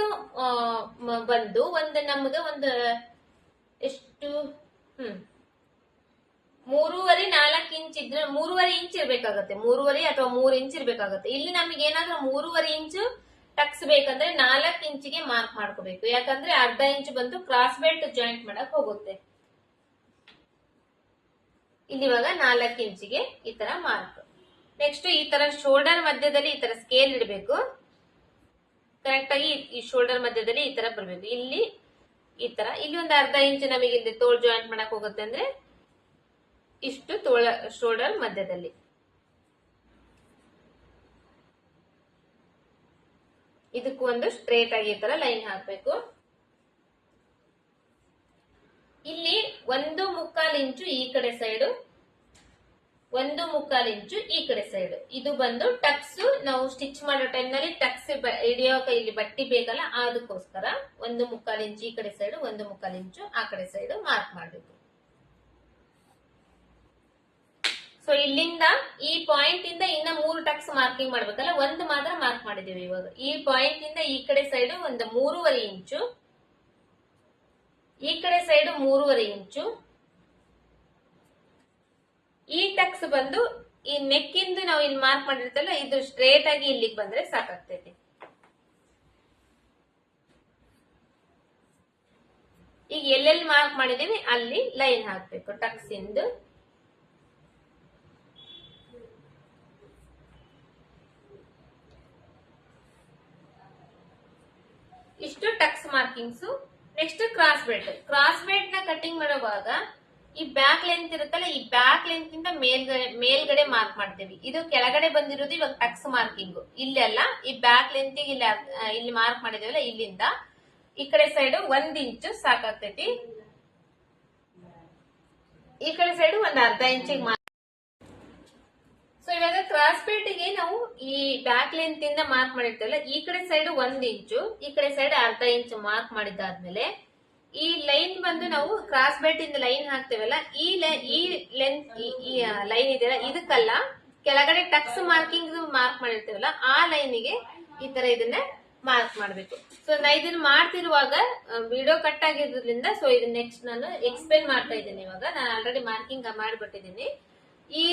ಬಂದು ಒಂದು ನಮ್ಗೆ ಒಂದು ಎಷ್ಟು, ಹ್ಮ್, ಮೂರುವರೆ ನಾಲ್ಕು ಇಂಚ್ ಇದ್ರೆ ಮೂರುವರೆ ಇಂಚ್ ಇರ್ಬೇಕಾಗತ್ತೆ. ಮೂರುವರೆ ಅಥವಾ ಮೂರ್ ಇಂಚ್ ಇರ್ಬೇಕಾಗತ್ತೆ. ಇಲ್ಲಿ ನಮಗೆ ಏನಾದ್ರೂ ಮೂರುವರೆ ಇಂಚ್ ಟಕ್ಸ್ ಬೇಕಂದ್ರೆ ನಾಲ್ಕು ಇಂಚಿಗೆ ಮಾರ್ಕ್ ಮಾಡ್ಕೋಬೇಕು. ಯಾಕಂದ್ರೆ ಅರ್ಧ ಇಂಚ್ ಬಂದು ಕ್ರಾಸ್ ಬೆಲ್ಟ್ ಜಾಯಿಂಟ್ ಮಾಡಕ್ ಹೋಗುತ್ತೆ. ಇಲ್ಲಿ ಇವಾಗ ನಾಲ್ಕು ಇಂಚಿಗೆ ಈ ತರ ಮಾರ್ಕ್ ನೆಕ್ಸ್ಟ್ ಈ ತರ ಶೋಲ್ಡರ್ ಮಧ್ಯದಲ್ಲಿ ಈ ತರ ಸ್ಕೇಲ್ ಇಡಬೇಕು. ಕರೆಕ್ಟ್ ಆಗಿ ಈ ಶೋಲ್ಡರ್ ಮಧ್ಯದಲ್ಲಿ ಈ ತರ ಬರಬೇಕು. ಇಲ್ಲಿ ಈ ತರ. ಇಲ್ಲಿ ಒಂದು ಅರ್ಧ ಇಂಚ್ ನಮಗೆ ಇಲ್ಲಿ ತೋಳ್ ಜಾಯಿಂಟ್ ಮಾಡಕ್ ಹೋಗುತ್ತೆ ಅಂದ್ರೆ ಇಷ್ಟು ತೋಳ ಶೋಲ್ಡರ್ ಮಧ್ಯದಲ್ಲಿ. ಇದಕ್ಕೂ ಒಂದು ಸ್ಟ್ರೇಟ್ ಆಗಿ ಈ ತರ ಲೈನ್ ಹಾಕ್ಬೇಕು. ಇಲ್ಲಿ ಒಂದು ಮುಕ್ಕಾಲು ಇಂಚು ಈ ಕಡೆ ಸೈಡು ಒಂದು ಮುಕ್ಕಾಲು ಇಂಚು ಈ ಕಡೆ ಸೈಡ್ ಇದು ಬಂದು ಟಕ್ಸ್ ನಾವು ಸ್ಟಿಚ್ ಮಾಡೋ ಟೈಮ್ನಲ್ಲಿ ಟಕ್ಸ್ ಹಿಡಿಯೋಕೆ ಇಲ್ಲಿ ಬಟ್ಟಿ ಬೇಕಲ್ಲ ಅದಕ್ಕೋಸ್ಕರ ಒಂದು ಮುಕ್ಕಾಲು ಇಂಚು ಈ ಕಡೆ ಸೈಡ್ ಒಂದು ಮುಕ್ಕಾಲು ಇಂಚು ಆ ಕಡೆ ಸೈಡ್ ಮಾರ್ಕ್ ಮಾಡಬೇಕು. ಸೊ ಇಲ್ಲಿಂದ ಈ ಪಾಯಿಂಟ್ ಇಂದ ಇನ್ನ ಮೂರು ಟಕ್ಸ್ ಮಾರ್ಕಿಂಗ್ ಮಾಡ್ಬೇಕಲ್ಲ, ಒಂದು ಮಾತ್ರ ಮಾರ್ಕ್ ಮಾಡಿದೀವಿ ಇವಾಗ. ಈ ಪಾಯಿಂಟ್ ಇಂದ ಈ ಕಡೆ ಸೈಡ್ ಒಂದು ಮೂರುವರೆ ಇಂಚು, ಈ ಕಡೆ ಸೈಡ್ ಮೂರುವರೆ ಇಂಚು ಈ ಟಕ್ಸ್ ಬಂದು ಈ ನೆಕ್ಕಿಂದು ನಾವು ಇಲ್ಲಿ ಮಾರ್ಕ್ ಮಾಡಿರ್ತಲ್ಲ ಇದು ಸ್ಟ್ರೇಟ್ ಆಗಿ ಇಲ್ಲಿಗೆ ಬಂದ್ರೆ ಸಾಕಾಗ್ತೈತಿ. ಈಗ ಎಲ್ಲೆಲ್ಲಿ ಮಾರ್ಕ್ ಮಾಡಿದೀವಿ, ಅಲ್ಲಿ ಲೈನ್ ಹಾಕ್ಬೇಕು, ಟಕ್ಸ್ ಇಷ್ಟು tucks markings next cross belt cross ಬೆಲ್ಟ್ನ cutting ಮಾಡುವಾಗ ಈ ಬ್ಯಾಕ್ ಲೆಂತ್ ಇರುತ್ತಲ್ಲ, ಈ ಬ್ಯಾಕ್ ಲೆಂತ್ ಇಂದ ಮೇಲ್ಗಡೆ ಮೇಲ್ಗಡೆ ಮಾರ್ಕ್ ಮಾಡ್ತೀವಿ. ಇದು ಕೆಳಗಡೆ ಬಂದಿರೋದು ಇವಾಗ ಟಕ್ಸ್ ಮಾರ್ಕಿಂಗ್ ಇಲ್ಲಿ ಅಲ್ಲ, ಈ ಬ್ಯಾಕ್ ಲೆಂತ್ ಇಲ್ಲಿ ಇಲ್ಲಿ ಮಾರ್ಕ್ ಮಾಡಿದೇವಲ್ಲ ಇಲ್ಲಿಂದ. ಈ ಕಡೆ ಸೈಡ್ ಒಂದ್ ಇಂಚು ಸಾಕಾಗ್ತೈತಿ. ಈ ಕಡೆ ಸೈಡ್ ಒಂದ್ ಅರ್ಧ ಇಂಚಿಗೆ ಮಾರ್ಕ್ ಸೊ ಇವಾಗ ಕ್ರಾಸ್ಗೆ ನಾವು ಈ ಬ್ಯಾಕ್ ಲೆಂತ್ ಇಂದ ಮಾರ್ಕ್ ಮಾಡಿರ್ತೇವಲ್ಲ, ಈ ಕಡೆ ಸೈಡ್ ಒಂದ್ ಇಂಚು ಈ ಕಡೆ ಸೈಡ್ ಅರ್ಧ ಇಂಚು ಮಾರ್ಕ್ ಮಾಡಿದಾದ್ಮೇಲೆ ಈ ಲೈನ್ ಬಂದು ನಾವು ಕ್ರಾಸ್ ಬೆಲ್ಟ್ ಇಂದ ಲೈನ್ ಹಾಕ್ತೇವಲ್ಲ, ಈ ಈ ಲೆಂತ್ ಈ ಲೈನ್ ಇದೆಯಲ್ಲ, ಇದಕ್ಕಲ್ಲ ಕೆಳಗಡೆ ಟಕ್ಸ್ ಮಾರ್ಕಿಂಗ್ ಮಾರ್ಕ್ ಮಾಡಿರ್ತೇವಲ್ಲ, ಆ ಲೈನಿಗೆ ಈ ತರ ಇದನ್ನ ಮಾರ್ಕ್ ಮಾಡ್ಬೇಕು. ಸೊ ನಾ ಇದನ್ನ ಮಾಡ್ತಿರುವಾಗ ವಿಡಿಯೋ ಕಟ್ ಆಗಿರೋದ್ರಿಂದ ಸೊ ಇದನ್ನ ನೆಕ್ಸ್ಟ್ ನಾನು ಎಕ್ಸ್ಪ್ಲೇನ್ ಮಾಡ್ತಾ ಇದ್ದೀನಿ ಇವಾಗ. ನಾನು ಆಲ್ರೆಡಿ ಮಾರ್ಕಿಂಗ್ ಮಾಡಿಬಿಟ್ಟಿದ್ದೀನಿ. ಈ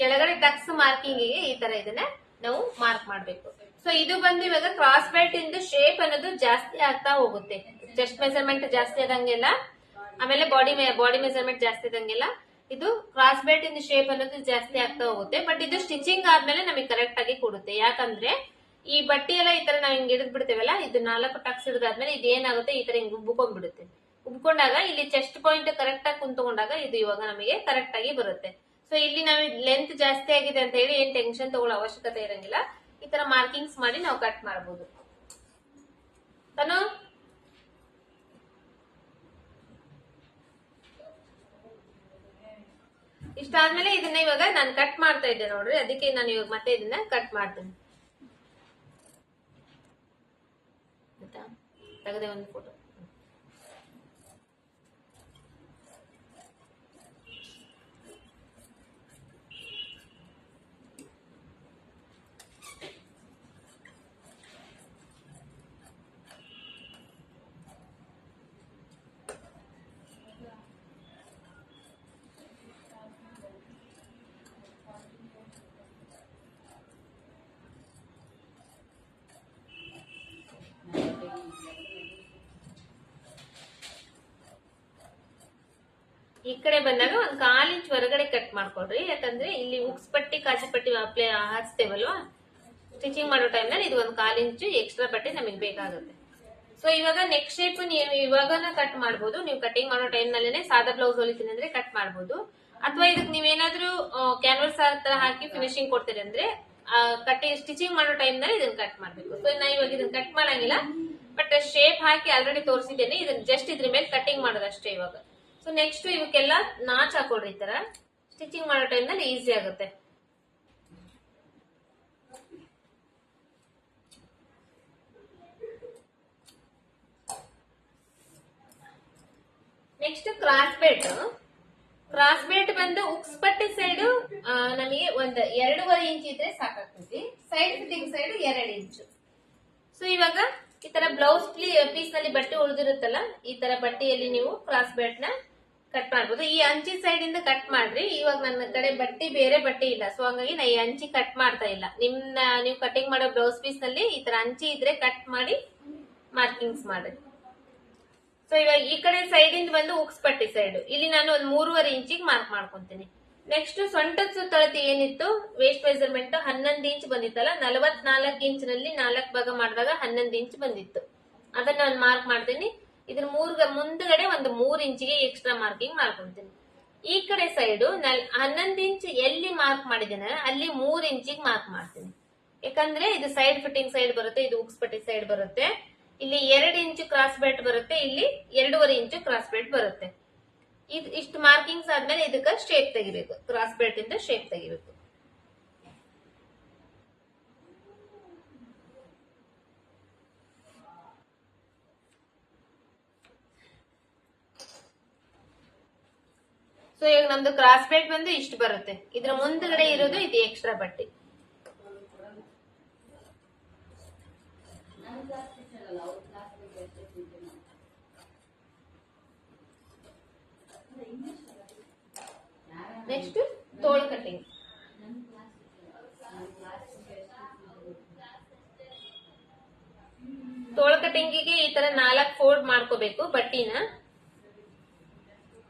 ಕೆಳಗಡೆ ಟಕ್ಸ್ ಮಾರ್ಕಿಂಗ್ಗೆ ಈ ತರ ಇದನ್ನ ನಾವು ಮಾರ್ಕ್ ಮಾಡ್ಬೇಕು. ಸೊ ಇದು ಬಂದು ಇವಾಗ ಕ್ರಾಸ್ ಬೆಲ್ಟ್ ಇಂದ ಶೇಪ್ ಅನ್ನೋದು ಜಾಸ್ತಿ ಆಗ್ತಾ ಹೋಗುತ್ತೆ. ಚೆಸ್ಟ್ ಮೆಸರ್ಮೆಂಟ್ ಜಾಸ್ತಿ ಆದಂಗೆಲ್ಲ, ಆಮೇಲೆ ಬಾಡಿ ಬಾಡಿ ಮೆಸರ್ಮೆಂಟ್ ಜಾಸ್ತಿ ಆದಂಗೆಲ್ಲ, ಇದು ಕ್ರಾಸ್ ಬೆಲ್ಟ್ ಇಂದ ಶೇಪ್ ಅನ್ನೋದು ಜಾಸ್ತಿ ಆಗ್ತಾ ಹೋಗುತ್ತೆ. ಬಟ್ ಇದು ಸ್ಟಿಚಿಂಗ್ ಆದ್ಮೇಲೆ ನಮಗೆ ಕರೆಕ್ಟ್ ಆಗಿ ಕೊಡುತ್ತೆ. ಯಾಕಂದ್ರೆ ಈ ಬಟ್ಟೆ ಎಲ್ಲ ಈ ತರ ನಾವ್ ಹಿಂಗ್ ಹಿಡಿದ್ ಬಿಡ್ತೇವಲ್ಲ, ಇದು ನಾಲ್ಕು ಟಕ್ಸ್ ಹಿಡಿದಾದ್ಮೇಲೆ ಇದು ಏನಾಗುತ್ತೆ, ಈ ತರ ಹಿಂಗ್ ಉಬ್ಕೊಂಡ್ಬಿಡುತ್ತೆ. ಉಬ್ಕೊಂಡಾಗ ಇಲ್ಲಿ ಚೆಸ್ಟ್ ಪಾಯಿಂಟ್ ಕರೆಕ್ಟ್ ಆಗಿ ಕುಂತ್ಕೊಂಡಾಗ ಇದು ಇವಾಗ ನಮಗೆ ಕರೆಕ್ಟ್ ಆಗಿ ಬರುತ್ತೆ. ಸೊ ಇಲ್ಲಿ ನಾವು ಲೆಂತ್ ಜಾಸ್ತಿ ಆಗಿದೆ ಅಂತ ಹೇಳಿ ಏನ್ ಟೆನ್ಷನ್ ತಗೊಳ್ಳೋ ಅವಶ್ಯಕತೆ ಇರಂಗಿಲ್ಲ. ಈ ತರ ಮಾರ್ಕಿಂಗ್ಸ್ ಮಾಡಿ ನಾವು ಕಟ್ ಮಾಡಬಹುದು ತನು? ಇಷ್ಟಾದ್ಮೇಲೆ ಇದನ್ನ ಇವಾಗ ನಾನು ಕಟ್ ಮಾಡ್ತಾ ಇದ್ದೆ ನೋಡ್ರಿ. ಅದಕ್ಕೆ ನಾನು ಇವಾಗ ಮತ್ತೆ ಇದನ್ನ ಕಟ್ ಮಾಡ್ತೀನಿ. ತೆಗೆದೆ ಒಂದು ಫೋಟೋ ಈ ಕಡೆ ಬಂದಾಗ ಒಂದ್ ಕಾಲ್ ಇಂಚ್ ಹೊರಗಡೆ ಕಟ್ ಮಾಡ್ಕೊಳ್ರಿ. ಯಾಕಂದ್ರೆ ಇಲ್ಲಿ ಉಕ್ಸ್ ಪಟ್ಟಿ ಕಾಜಿ ಪಟ್ಟಿ ಅಪ್ಲೈ ಹಚ್ತೇವಲ್ವಾ ಸ್ಟಿಚಿಂಗ್ ಮಾಡೋ ಟೈಮ್ನಲ್ಲಿ ಇದು ಒಂದ್ ಕಾಲ್ ಇಂಚು ಎಕ್ಸ್ಟ್ರಾ ಪಟ್ಟಿ ನಮಗೆ ಬೇಕಾಗುತ್ತೆ. ಸೊ ಇವಾಗ ನೆಕ್ ಶೇಪ್ ನೀವು ಇವಾಗನ ಕಟ್ ಮಾಡಬಹುದು ನೀವು ಕಟಿಂಗ್ ಮಾಡೋ ಟೈಮ್ ನಲ್ಲೇನೆ ಸಾದಾ ಬ್ಲೌಸ್ ಹೊಲಿತೀನಿ ಅಂದ್ರೆ ಕಟ್ ಮಾಡಬಹುದು ಅಥವಾ ಇದಕ್ಕೆ ನೀವೇನಾದ್ರೂ ಕ್ಯಾನ್ವಸ್ ತರ ಹಾಕಿ ಫಿನಿಶಿಂಗ್ ಕೊಡ್ತೀರಿ ಅಂದ್ರೆ ಕಟಿಂಗ್ ಸ್ಟಿಚಿಂಗ್ ಮಾಡೋ ಟೈಮ್ನಲ್ಲಿ ಇದನ್ನ ಕಟ್ ಮಾಡಬೇಕು. ಸೊ ನಾ ಇವಾಗ ಇದನ್ನ ಕಟ್ ಮಾಡಂಗಿಲ್ಲ. ಬಟ್ ಶೇಪ್ ಹಾಕಿ ಆಲ್ರೆಡಿ ತೋರಿಸಿದ್ದೇನೆ. ಇದನ್ನ ಜಸ್ಟ್ ಇದ್ರ ಮೇಲೆ ಕಟಿಂಗ್ ಮಾಡೋದಷ್ಟೇ ಇವಾಗ. ಸೊ ನೆಕ್ಸ್ಟ್ ಇವಕ್ಕೆಲ್ಲ ನಾಚ್ ಹಾಕೊಡ್ರಿ ಈ ತರ. ಸ್ಟಿಚಿಂಗ್ ಮಾಡೋ ಟೈಮ್ನಲ್ಲಿ ಈಸಿ ಆಗುತ್ತೆ. Next cross belt cross belt ಬಂದು ಉಕ್ಸ್ ಪಟ್ಟಿ ಸೈಡ್ ನಮಗೆ ಒಂದ್ ಎರಡೂವರೆ ಇಂಚ್ ಇದ್ರೆ ಸಾಕಾಗ್ತೈತಿ. ಸೈಡ್ ಫಿಟ್ಟಿಂಗ್ ಸೈಡ್ ಎರಡು ಇಂಚು. ಸೊ ಇವಾಗ ಈ ತರ ಬ್ಲೌಸ್ ಪೀಸ್ನಲ್ಲಿ ಬಟ್ಟೆ ಉಳಿದಿರುತ್ತಲ್ಲ, ಈ ತರ ಬಟ್ಟೆಯಲ್ಲಿ ನೀವು ಕ್ರಾಸ್ ಬೆಲ್ಟ್ನ ಕಟ್ ಮಾಡ್ಬೋದು. ಈ ಅಂಚಿ ಸೈಡ್ ಇಂದ ಕಟ್ ಮಾಡ್ರಿ. ಇವಾಗ ನನ್ನ ಕಡೆ ಬಟ್ಟೆ ಬೇರೆ ಬಟ್ಟೆ ಇಲ್ಲ. ಸೊ ಹಂಗಾಗಿ ನಾ ಈ ಅಂಚಿ ಕಟ್ ಮಾಡ್ತಾ ಇಲ್ಲ. ನಿಮ್ನ ನೀವು ಕಟಿಂಗ್ ಮಾಡೋ ಬ್ಲೌಸ್ ಪೀಸ್ನಲ್ಲಿ ಈ ತರ ಅಂಚಿ ಇದ್ರೆ ಕಟ್ ಮಾಡಿ ಮಾರ್ಕಿಂಗ್ಸ್ ಮಾಡ್ರಿ. ಸೊ ಇವಾಗ ಈ ಕಡೆ ಸೈಡ್ ಇಂದ ಬಂದು ಉಕ್ಸ್ಪಟ್ಟಿ ಸೈಡ್ ಇಲ್ಲಿ ನಾನು ಒಂದ್ ಮೂರುವರೆ ಇಂಚಿಗೆ ಮಾರ್ಕ್ ಮಾಡ್ಕೊಂತೀನಿ. ನೆಕ್ಸ್ಟ್ ಸೊಂಟದ ಸುತ್ತಳತೆ ಏನಿತ್ತು? ವೇಸ್ಟ್ ಮೆಜರ್ಮೆಂಟ್ ಹನ್ನೊಂದು ಇಂಚ್ ಬಂದಿತ್ತಲ್ಲ? ನಲವತ್ನಾಲ್ಕು ಇಂಚ್ನಲ್ಲಿ ನಾಲ್ಕು ಭಾಗ ಮಾಡಿದಾಗ ಹನ್ನೊಂದು ಇಂಚ್ ಬಂದಿತ್ತು. ಅದನ್ನ ನಾನು ಮಾರ್ಕ್ ಮಾಡ್ತೀನಿ. ಇದ್ರ ಮೂರ್ ಮುಂದ್ಗಡೆ ಒಂದು ಮೂರ್ ಇಂಚಿಗೆ ಎಕ್ಸ್ಟ್ರಾ ಮಾರ್ಕಿಂಗ್ ಮಾಡ್ಕೊಂತೀನಿ. ಈ ಕಡೆ ಸೈಡು ಹನ್ನೊಂದು ಇಂಚ್ ಎಲ್ಲಿ ಮಾರ್ಕ್ ಮಾಡಿದ್ದೇನೆ ಅಲ್ಲಿ ಮೂರ್ ಇಂಚಿಗೆ ಮಾರ್ಕ್ ಮಾಡ್ತೀನಿ. ಯಾಕಂದ್ರೆ ಇದು ಸೈಡ್ ಫಿಟ್ಟಿಂಗ್ ಸೈಡ್ ಬರುತ್ತೆ, ಇದು ಉಕ್ಸ್ ಪಟ್ಟಿ ಸೈಡ್ ಬರುತ್ತೆ. ಇಲ್ಲಿ ಎರಡು ಇಂಚು ಕ್ರಾಸ್ ಬೆಲ್ಟ್ ಬರುತ್ತೆ, ಇಲ್ಲಿ ಎರಡೂವರೆ ಇಂಚು ಕ್ರಾಸ್ ಬೆಲ್ಟ್ ಬರುತ್ತೆ. ಇದು ಇಷ್ಟು ಮಾರ್ಕಿಂಗ್ಸ್ ಆದ್ಮೇಲೆ ಇದಕ್ಕೆ ಶೇಪ್ ತೆಗಿಬೇಕು ಕ್ರಾಸ್ ಬೆಲ್ಟ್ ಇಂದ ಶೇಪ್ ತೆಗಿಬೇಕು. ಸೊ ಈಗ ನಮ್ದು ಕ್ರಾಸ್ ಬೆಲ್ಟ್ ಬಂದು ಇಷ್ಟು ಬರುತ್ತೆ. ಇದ್ರ ಮುಂದ್ಗಡೆ ಇರೋದು ಇದು ಎಕ್ಸ್ಟ್ರಾ ಬಟ್ಟೆ. ನೆಕ್ಸ್ಟ್ ತೋಳು ಕಟ್ಟಿಂಗ್ ತೋಳು ಕಟ್ಟಿಂಗಿಗೆ ಈ ತರ ನಾಲ್ಕು ಫೋಲ್ಡ್ ಮಾಡ್ಕೋಬೇಕು ಬಟ್ಟಿನ.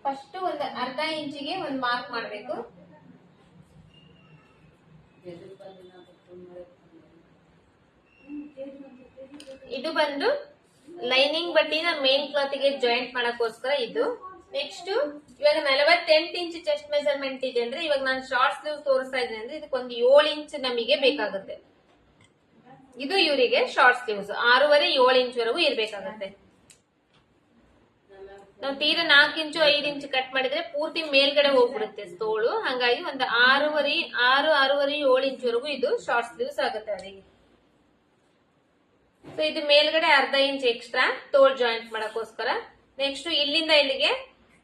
ಫಸ್ಟ್ ಒಂದು ಅರ್ಧ ಇಂಚಿಗೆ ಒಂದು ಮಾರ್ಕ್ ಮಾಡಬೇಕು. ಇದು ಬಂದು ಲೈನಿಂಗ್ ಬಟ್ಟಿನ ಮೇನ್ ಕ್ಲಾತ್ಗೆ ಜಾಯಿಂಟ್ ಮಾಡಕ್ಕೋಸ್ಕರ ಇದು. ನೆಕ್ಸ್ಟ್ ಇವಾಗ ನಲವತ್ತೆಂಟು ಇಂಚ್ ಚೆಸ್ಟ್ ಮೆಜರ್ಮೆಂಟ್ ಇದೆ ಅಂದ್ರೆ ಇವಾಗ ನಾನು ಶಾರ್ಟ್ ಸ್ಲೀವ್ ತೋರಿಸ್ತಾ ಇದ್ದೀನಿ ಅಂದ್ರೆ ಇದಕ್ಕೊಂದು ಏಳು ಇಂಚ್ ನಮಗೆ ಬೇಕಾಗುತ್ತೆ. ಇದು ಇವರಿಗೆ ಶಾರ್ಟ್ ಸ್ಲೀವ್ಸ್ ಆರೂವರೆ ಏಳು ಇಂಚ್ ವರೆಗೂ ಇರ್ಬೇಕಾಗತ್ತೆ. ನಾವು ತೀರ ನಾಲ್ಕು ಇಂಚು, ಐದು ಇಂಚು ಕಟ್ ಮಾಡಿದ್ರೆ ಪೂರ್ತಿ ಮೇಲ್ಗಡೆ ಹೋಗ್ಬಿಡುತ್ತೆ ತೋಳು. ಹಂಗಾಗಿ ಒಂದು ಆರೂವರೆ, ಆರು, ಆರೂವರೆ, ಏಳು ಇಂಚುವರೆಗೂ ಇದು ಶಾರ್ಟ್ ಸ್ಲೀವ್ಸ್ ಆಗುತ್ತೆ ಅವರಿಗೆ ಸೊ ಇದು ಮೇಲ್ಗಡೆ ಅರ್ಧ ಇಂಚ್ ಎಕ್ಸ್ಟ್ರಾ ತೋಳ್ ಜಾಯಿಂಟ್ ಮಾಡಕ್ಕೋಸ್ಕರ. ನೆಕ್ಸ್ಟ್ ಇಲ್ಲಿಂದ ಇಲ್ಲಿಗೆ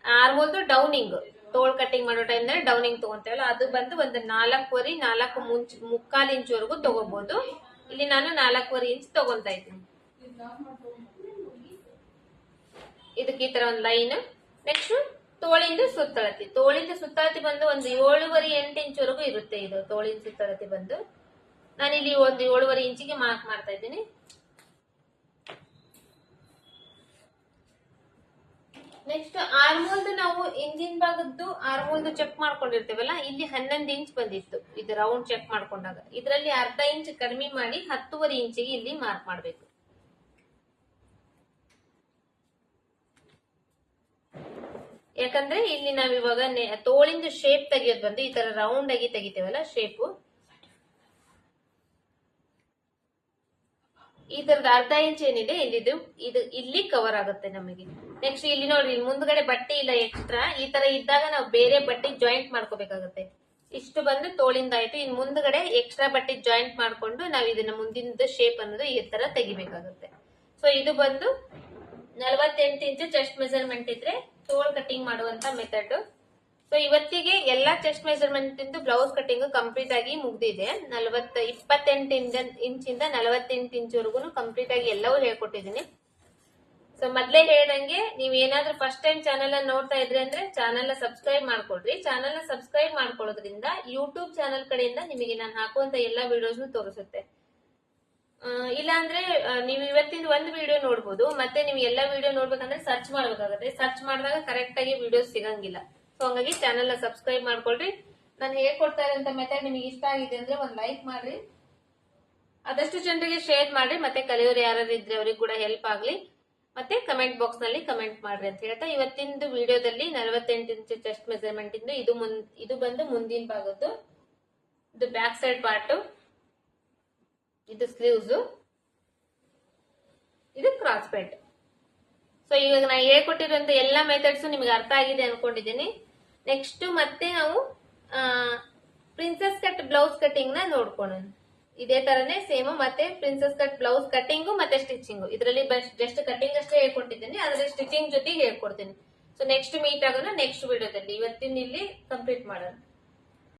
ಆರ್ಮೋಲ್ದು ಡೌನಿಂಗ್ ತೋಳ್ ಕಟ್ಟಿಂಗ್ ಮಾಡೋ ಟೈಮ್ ಡೌನಿಂಗ್ ತಗೊಂತೇವಲ್ಲ, ಅದು ಬಂದು ಒಂದು ನಾಲ್ಕುವರೆ, ನಾಲ್ಕು ಮುಂಚ್, ಮುಕ್ಕಾಲು ಇಂಚುವರೆಗೂ ತಗೋಬಹುದು ಇಲ್ಲಿ ನಾನು ನಾಲ್ಕುವರೆ ಇಂಚ್ ತಗೊಂತಾ ಇದ್ದೀನಿ. ಇದಕ್ಕೆ ಈ ತರ ಒಂದು ಲೈನ್ ನೆಕ್ಸ್ಟ್ ತೋಳಿಂದ ಸುತ್ತಳತಿ. ತೋಳಿಂದ ಸುತ್ತಳತಿ ಬಂದು ಒಂದು ಏಳುವರೆ ಎಂಟು ಇಂಚ್ ವರೆಗೂ ಇರುತ್ತೆ ಇದು. ತೋಳಿನ ಸುತ್ತಳತಿ ಬಂದು. ನಾನಿಲ್ಲಿ ಒಂದು ಏಳುವರೆ ಇಂಚಿಗೆ ಮಾರ್ಕ್ ಮಾಡ್ತಾ ಇದ್ದೀನಿ. ನೆಕ್ಸ್ಟ್ ಆರ್ಮೋಲ್ದು ನಾವು ಇಂಜಿನ್ ಭಾಗದ್ದು ಆರ್ಮೋಲ್ದು ಚೆಕ್ ಮಾಡ್ಕೊಂಡಿರ್ತೇವಲ್ಲ, ಇಲ್ಲಿ ಹನ್ನೊಂದು ಇಂಚ್ ಬಂದಿತ್ತು. ಇದು ರೌಂಡ್ ಚೆಕ್ ಮಾಡ್ಕೊಂಡಾಗ. ಇದರಲ್ಲಿ ಅರ್ಧ ಇಂಚ್ ಕಡಿಮೆ ಮಾಡಿ ಹತ್ತುವರೆ ಇಂಚಿಗೆ ಇಲ್ಲಿ ಮಾರ್ಕ್ ಮಾಡಬೇಕು. ಯಾಕಂದ್ರೆ ಇಲ್ಲಿ ನಾವ್ ಇವಾಗ ತೋಳಿಂದ ಶೇಪ್ ತೆಗಿಯೋದು ಬಂದು ಈ ತರ ರೌಂಡ್ ಆಗಿ ತೆಗಿತೇವಲ್ಲ ಶೇಪು ಈ ತರದ ಅರ್ಧ ಇಂಚ್ ಏನಿದೆ, ಇಲ್ಲಿದು, ಇದು ಇಲ್ಲಿ ಕವರ್ ಆಗುತ್ತೆ ನಮಗೆ. ನೆಕ್ಸ್ಟ್ ಇಲ್ಲಿ ನೋಡ್ರಿ ಮುಂದ್ಗಡೆ ಬಟ್ಟೆ ಇಲ್ಲ ಎಕ್ಸ್ಟ್ರಾ ಈ ತರ ಇದ್ದಾಗ ನಾವು ಬೇರೆ ಬಟ್ಟೆ ಜಾಯಿಂಟ್ ಮಾಡ್ಕೋಬೇಕಾಗುತ್ತೆ. ಇಷ್ಟು ಬಂದು ತೋಳಿಂದ ಆಯ್ತು, ಇನ್ ಮುಂದ್ಗಡೆ ಎಕ್ಸ್ಟ್ರಾ ಬಟ್ಟೆ ಜಾಯಿಂಟ್ ಮಾಡ್ಕೊಂಡು ನಾವು ಇದನ್ನ ಮುಂದಿನ ಶೇಪ್ ಅನ್ನೋದು ಈ ತರ ತೆಗಿಬೇಕಾಗುತ್ತೆ. ಸೊ ಇದು ಬಂದು ನಲ್ವತ್ತೆಂಟು ಇಂಚು ಚೆಸ್ಟ್ ಮೆಜರ್ಮೆಂಟ್ ಇದ್ರೆ ತೋಳ್ ಕಟಿಂಗ್ ಮಾಡುವಂತ ಮೆಥಡ್ ಸೊ ಇವತ್ತಿಗೆ ಎಲ್ಲಾ ಚೆಸ್ಟ್ ಮೆಜರ್ಮೆಂಟ್ ಇಂದು ಬ್ಲೌಸ್ ಕಟಿಂಗ್ ಕಂಪ್ಲೀಟ್ ಆಗಿ ಮುಗ್ದಿದೆ. ನಲವತ್ತ ಇಪ್ಪತ್ತೆಂಟು ಇಂಚಿಂದ ನಲವತ್ತೆಂಟು ಇಂಚ್ವರೆಗೂ ಕಂಪ್ಲೀಟ್ ಆಗಿ ಎಲ್ಲವೂ ಹೇಳ್ಕೊಟ್ಟಿದ್ದೀನಿ. ಸೊ ಮೊದ್ಲೇ ಹೇಳ್ದಂಗೆ ನೀವ್ ಏನಾದ್ರೂ ಫಸ್ಟ್ ಟೈಮ್ ಚಾನೆಲ್ ಅನ್ನ ನೋಡ್ತಾ ಇದ್ರಿ ಅಂದ್ರೆ ಚಾನೆಲ್ ಸಬ್ಸ್ಕ್ರೈಬ್ ಮಾಡ್ಕೊಳ್ರಿ. ಚಾನೆಲ್ನ ಸಬ್ಸ್ಕ್ರೈಬ್ ಮಾಡ್ಕೊಳ್ಳೋದ್ರಿಂದ ಯೂಟ್ಯೂಬ್ ಚಾನೆಲ್ ಕಡೆಯಿಂದ ನಿಮಗೆ ನಾನು ಹಾಕುವಂತ ಎಲ್ಲಾ ವಿಡಿಯೋಸ್ ತೋರಿಸುತ್ತೆ. ಆ, ಇಲ್ಲ ಅಂದ್ರೆ ನೀವು ಇವತ್ತಿನ ಒಂದು ವಿಡಿಯೋ ನೋಡ್ಬೋದು ಮತ್ತೆ ನೀವು ಎಲ್ಲ ವಿಡಿಯೋ ನೋಡ್ಬೇಕಂದ್ರೆ ಸರ್ಚ್ ಮಾಡ್ಬೇಕಾಗತ್ತೆ. ಸರ್ಚ್ ಮಾಡಿದಾಗ ಕರೆಕ್ಟ್ ಆಗಿ ವಿಡಿಯೋಸ್ ಸಿಗಂಗಿಲ್ಲ. ಸೊ ಹಂಗಾಗಿ ಚಾನೆಲ್ನ ಸಬ್ಸ್ಕ್ರೈಬ್ ಮಾಡ್ಕೊಳ್ರಿ. ನಾನು ಹೇಳ್ಕೊಡ್ತಾ ಇರೋಂತ ಮೆಥಡ್ ನಿಮಗೆ ಇಷ್ಟ ಆಗಿದೆ ಅಂದ್ರೆ ಒಂದ್ ಲೈಕ್ ಮಾಡ್ರಿ. ಆದಷ್ಟು ಜನರಿಗೆ ಶೇರ್ ಮಾಡ್ರಿ ಮತ್ತೆ ಕಲಿಯೋರು ಯಾರು ಇದ್ರೆ ಅವ್ರಿಗೆ ಕೂಡ ಹೆಲ್ಪ್ ಆಗ್ಲಿ. ಮತ್ತೆ ಕಮೆಂಟ್ ಬಾಕ್ಸ್ನಲ್ಲಿ ಕಮೆಂಟ್ ಮಾಡ್ರಿ ಅಂತ ಹೇಳ್ತಾ ಇವತ್ತಿನ ವಿಡಿಯೋದಲ್ಲಿ ನಲವತ್ತೆಂಟು ಇಂಚ್ ಚೆಸ್ಟ್ ಮೆಜರ್ಮೆಂಟ್ ಇಂದ ಇದು ಮುಂದ್ ಇದು ಬಂದು ಮುಂದಿನ ಭಾಗದ್ದು ಇದು ಬ್ಯಾಕ್ ಸೈಡ್ ಪಾರ್ಟ್ ಇದು ಸ್ಲೀವ್ಸ್ ಇದು ಕ್ರಾಸ್ ಪ್ಯಾಂಟ್ ಸೊ ಇವಾಗ ನಾ ಹೇಳ್ಕೊಟ್ಟಿರುವಂತ ಎಲ್ಲಾ ಮೆಥಡ್ಸ್ ನಿಮ್ಗೆ ಅರ್ಥ ಆಗಿದೆ ಅನ್ಕೊಂಡಿದ್ದೀನಿ. ನೆಕ್ಸ್ಟ್ ಮತ್ತೆ ನಾವು ಪ್ರಿನ್ಸಸ್ ಕಟ್ ಬ್ಲೌಸ್ ಕಟಿಂಗ್ನ ನೋಡ್ಕೊಳ್ಳೋಣ ಇದೇ ತರನೇ ಸೇಮ್ ಮತ್ತೆ ಪ್ರಿನ್ಸಸ್ ಕಟ್ ಬ್ಲೌಸ್ ಕಟಿಂಗು ಮತ್ತೆ ಸ್ಟಿಚಿಂಗು ಇದರಲ್ಲಿ ಜಸ್ಟ್ ಕಟಿಂಗ್ ಅಷ್ಟೇ ಹೇಳ್ಕೊಟ್ಟಿದ್ದೀನಿ ಅದ್ರಲ್ಲಿ ಸ್ಟಿಚಿಂಗ್ ಜೊತೆಗೆ ಹೇಳ್ಕೊಡ್ತೀನಿ. ಸೊ ನೆಕ್ಸ್ಟ್ ಮೀಟ್ ಆಗೋಣ ನೆಕ್ಸ್ಟ್ ವಿಡಿಯೋದಲ್ಲಿ ಇವತ್ತಿನ ಇಲ್ಲಿ ಕಂಪ್ಲೀಟ್ ಮಾಡೋಣ.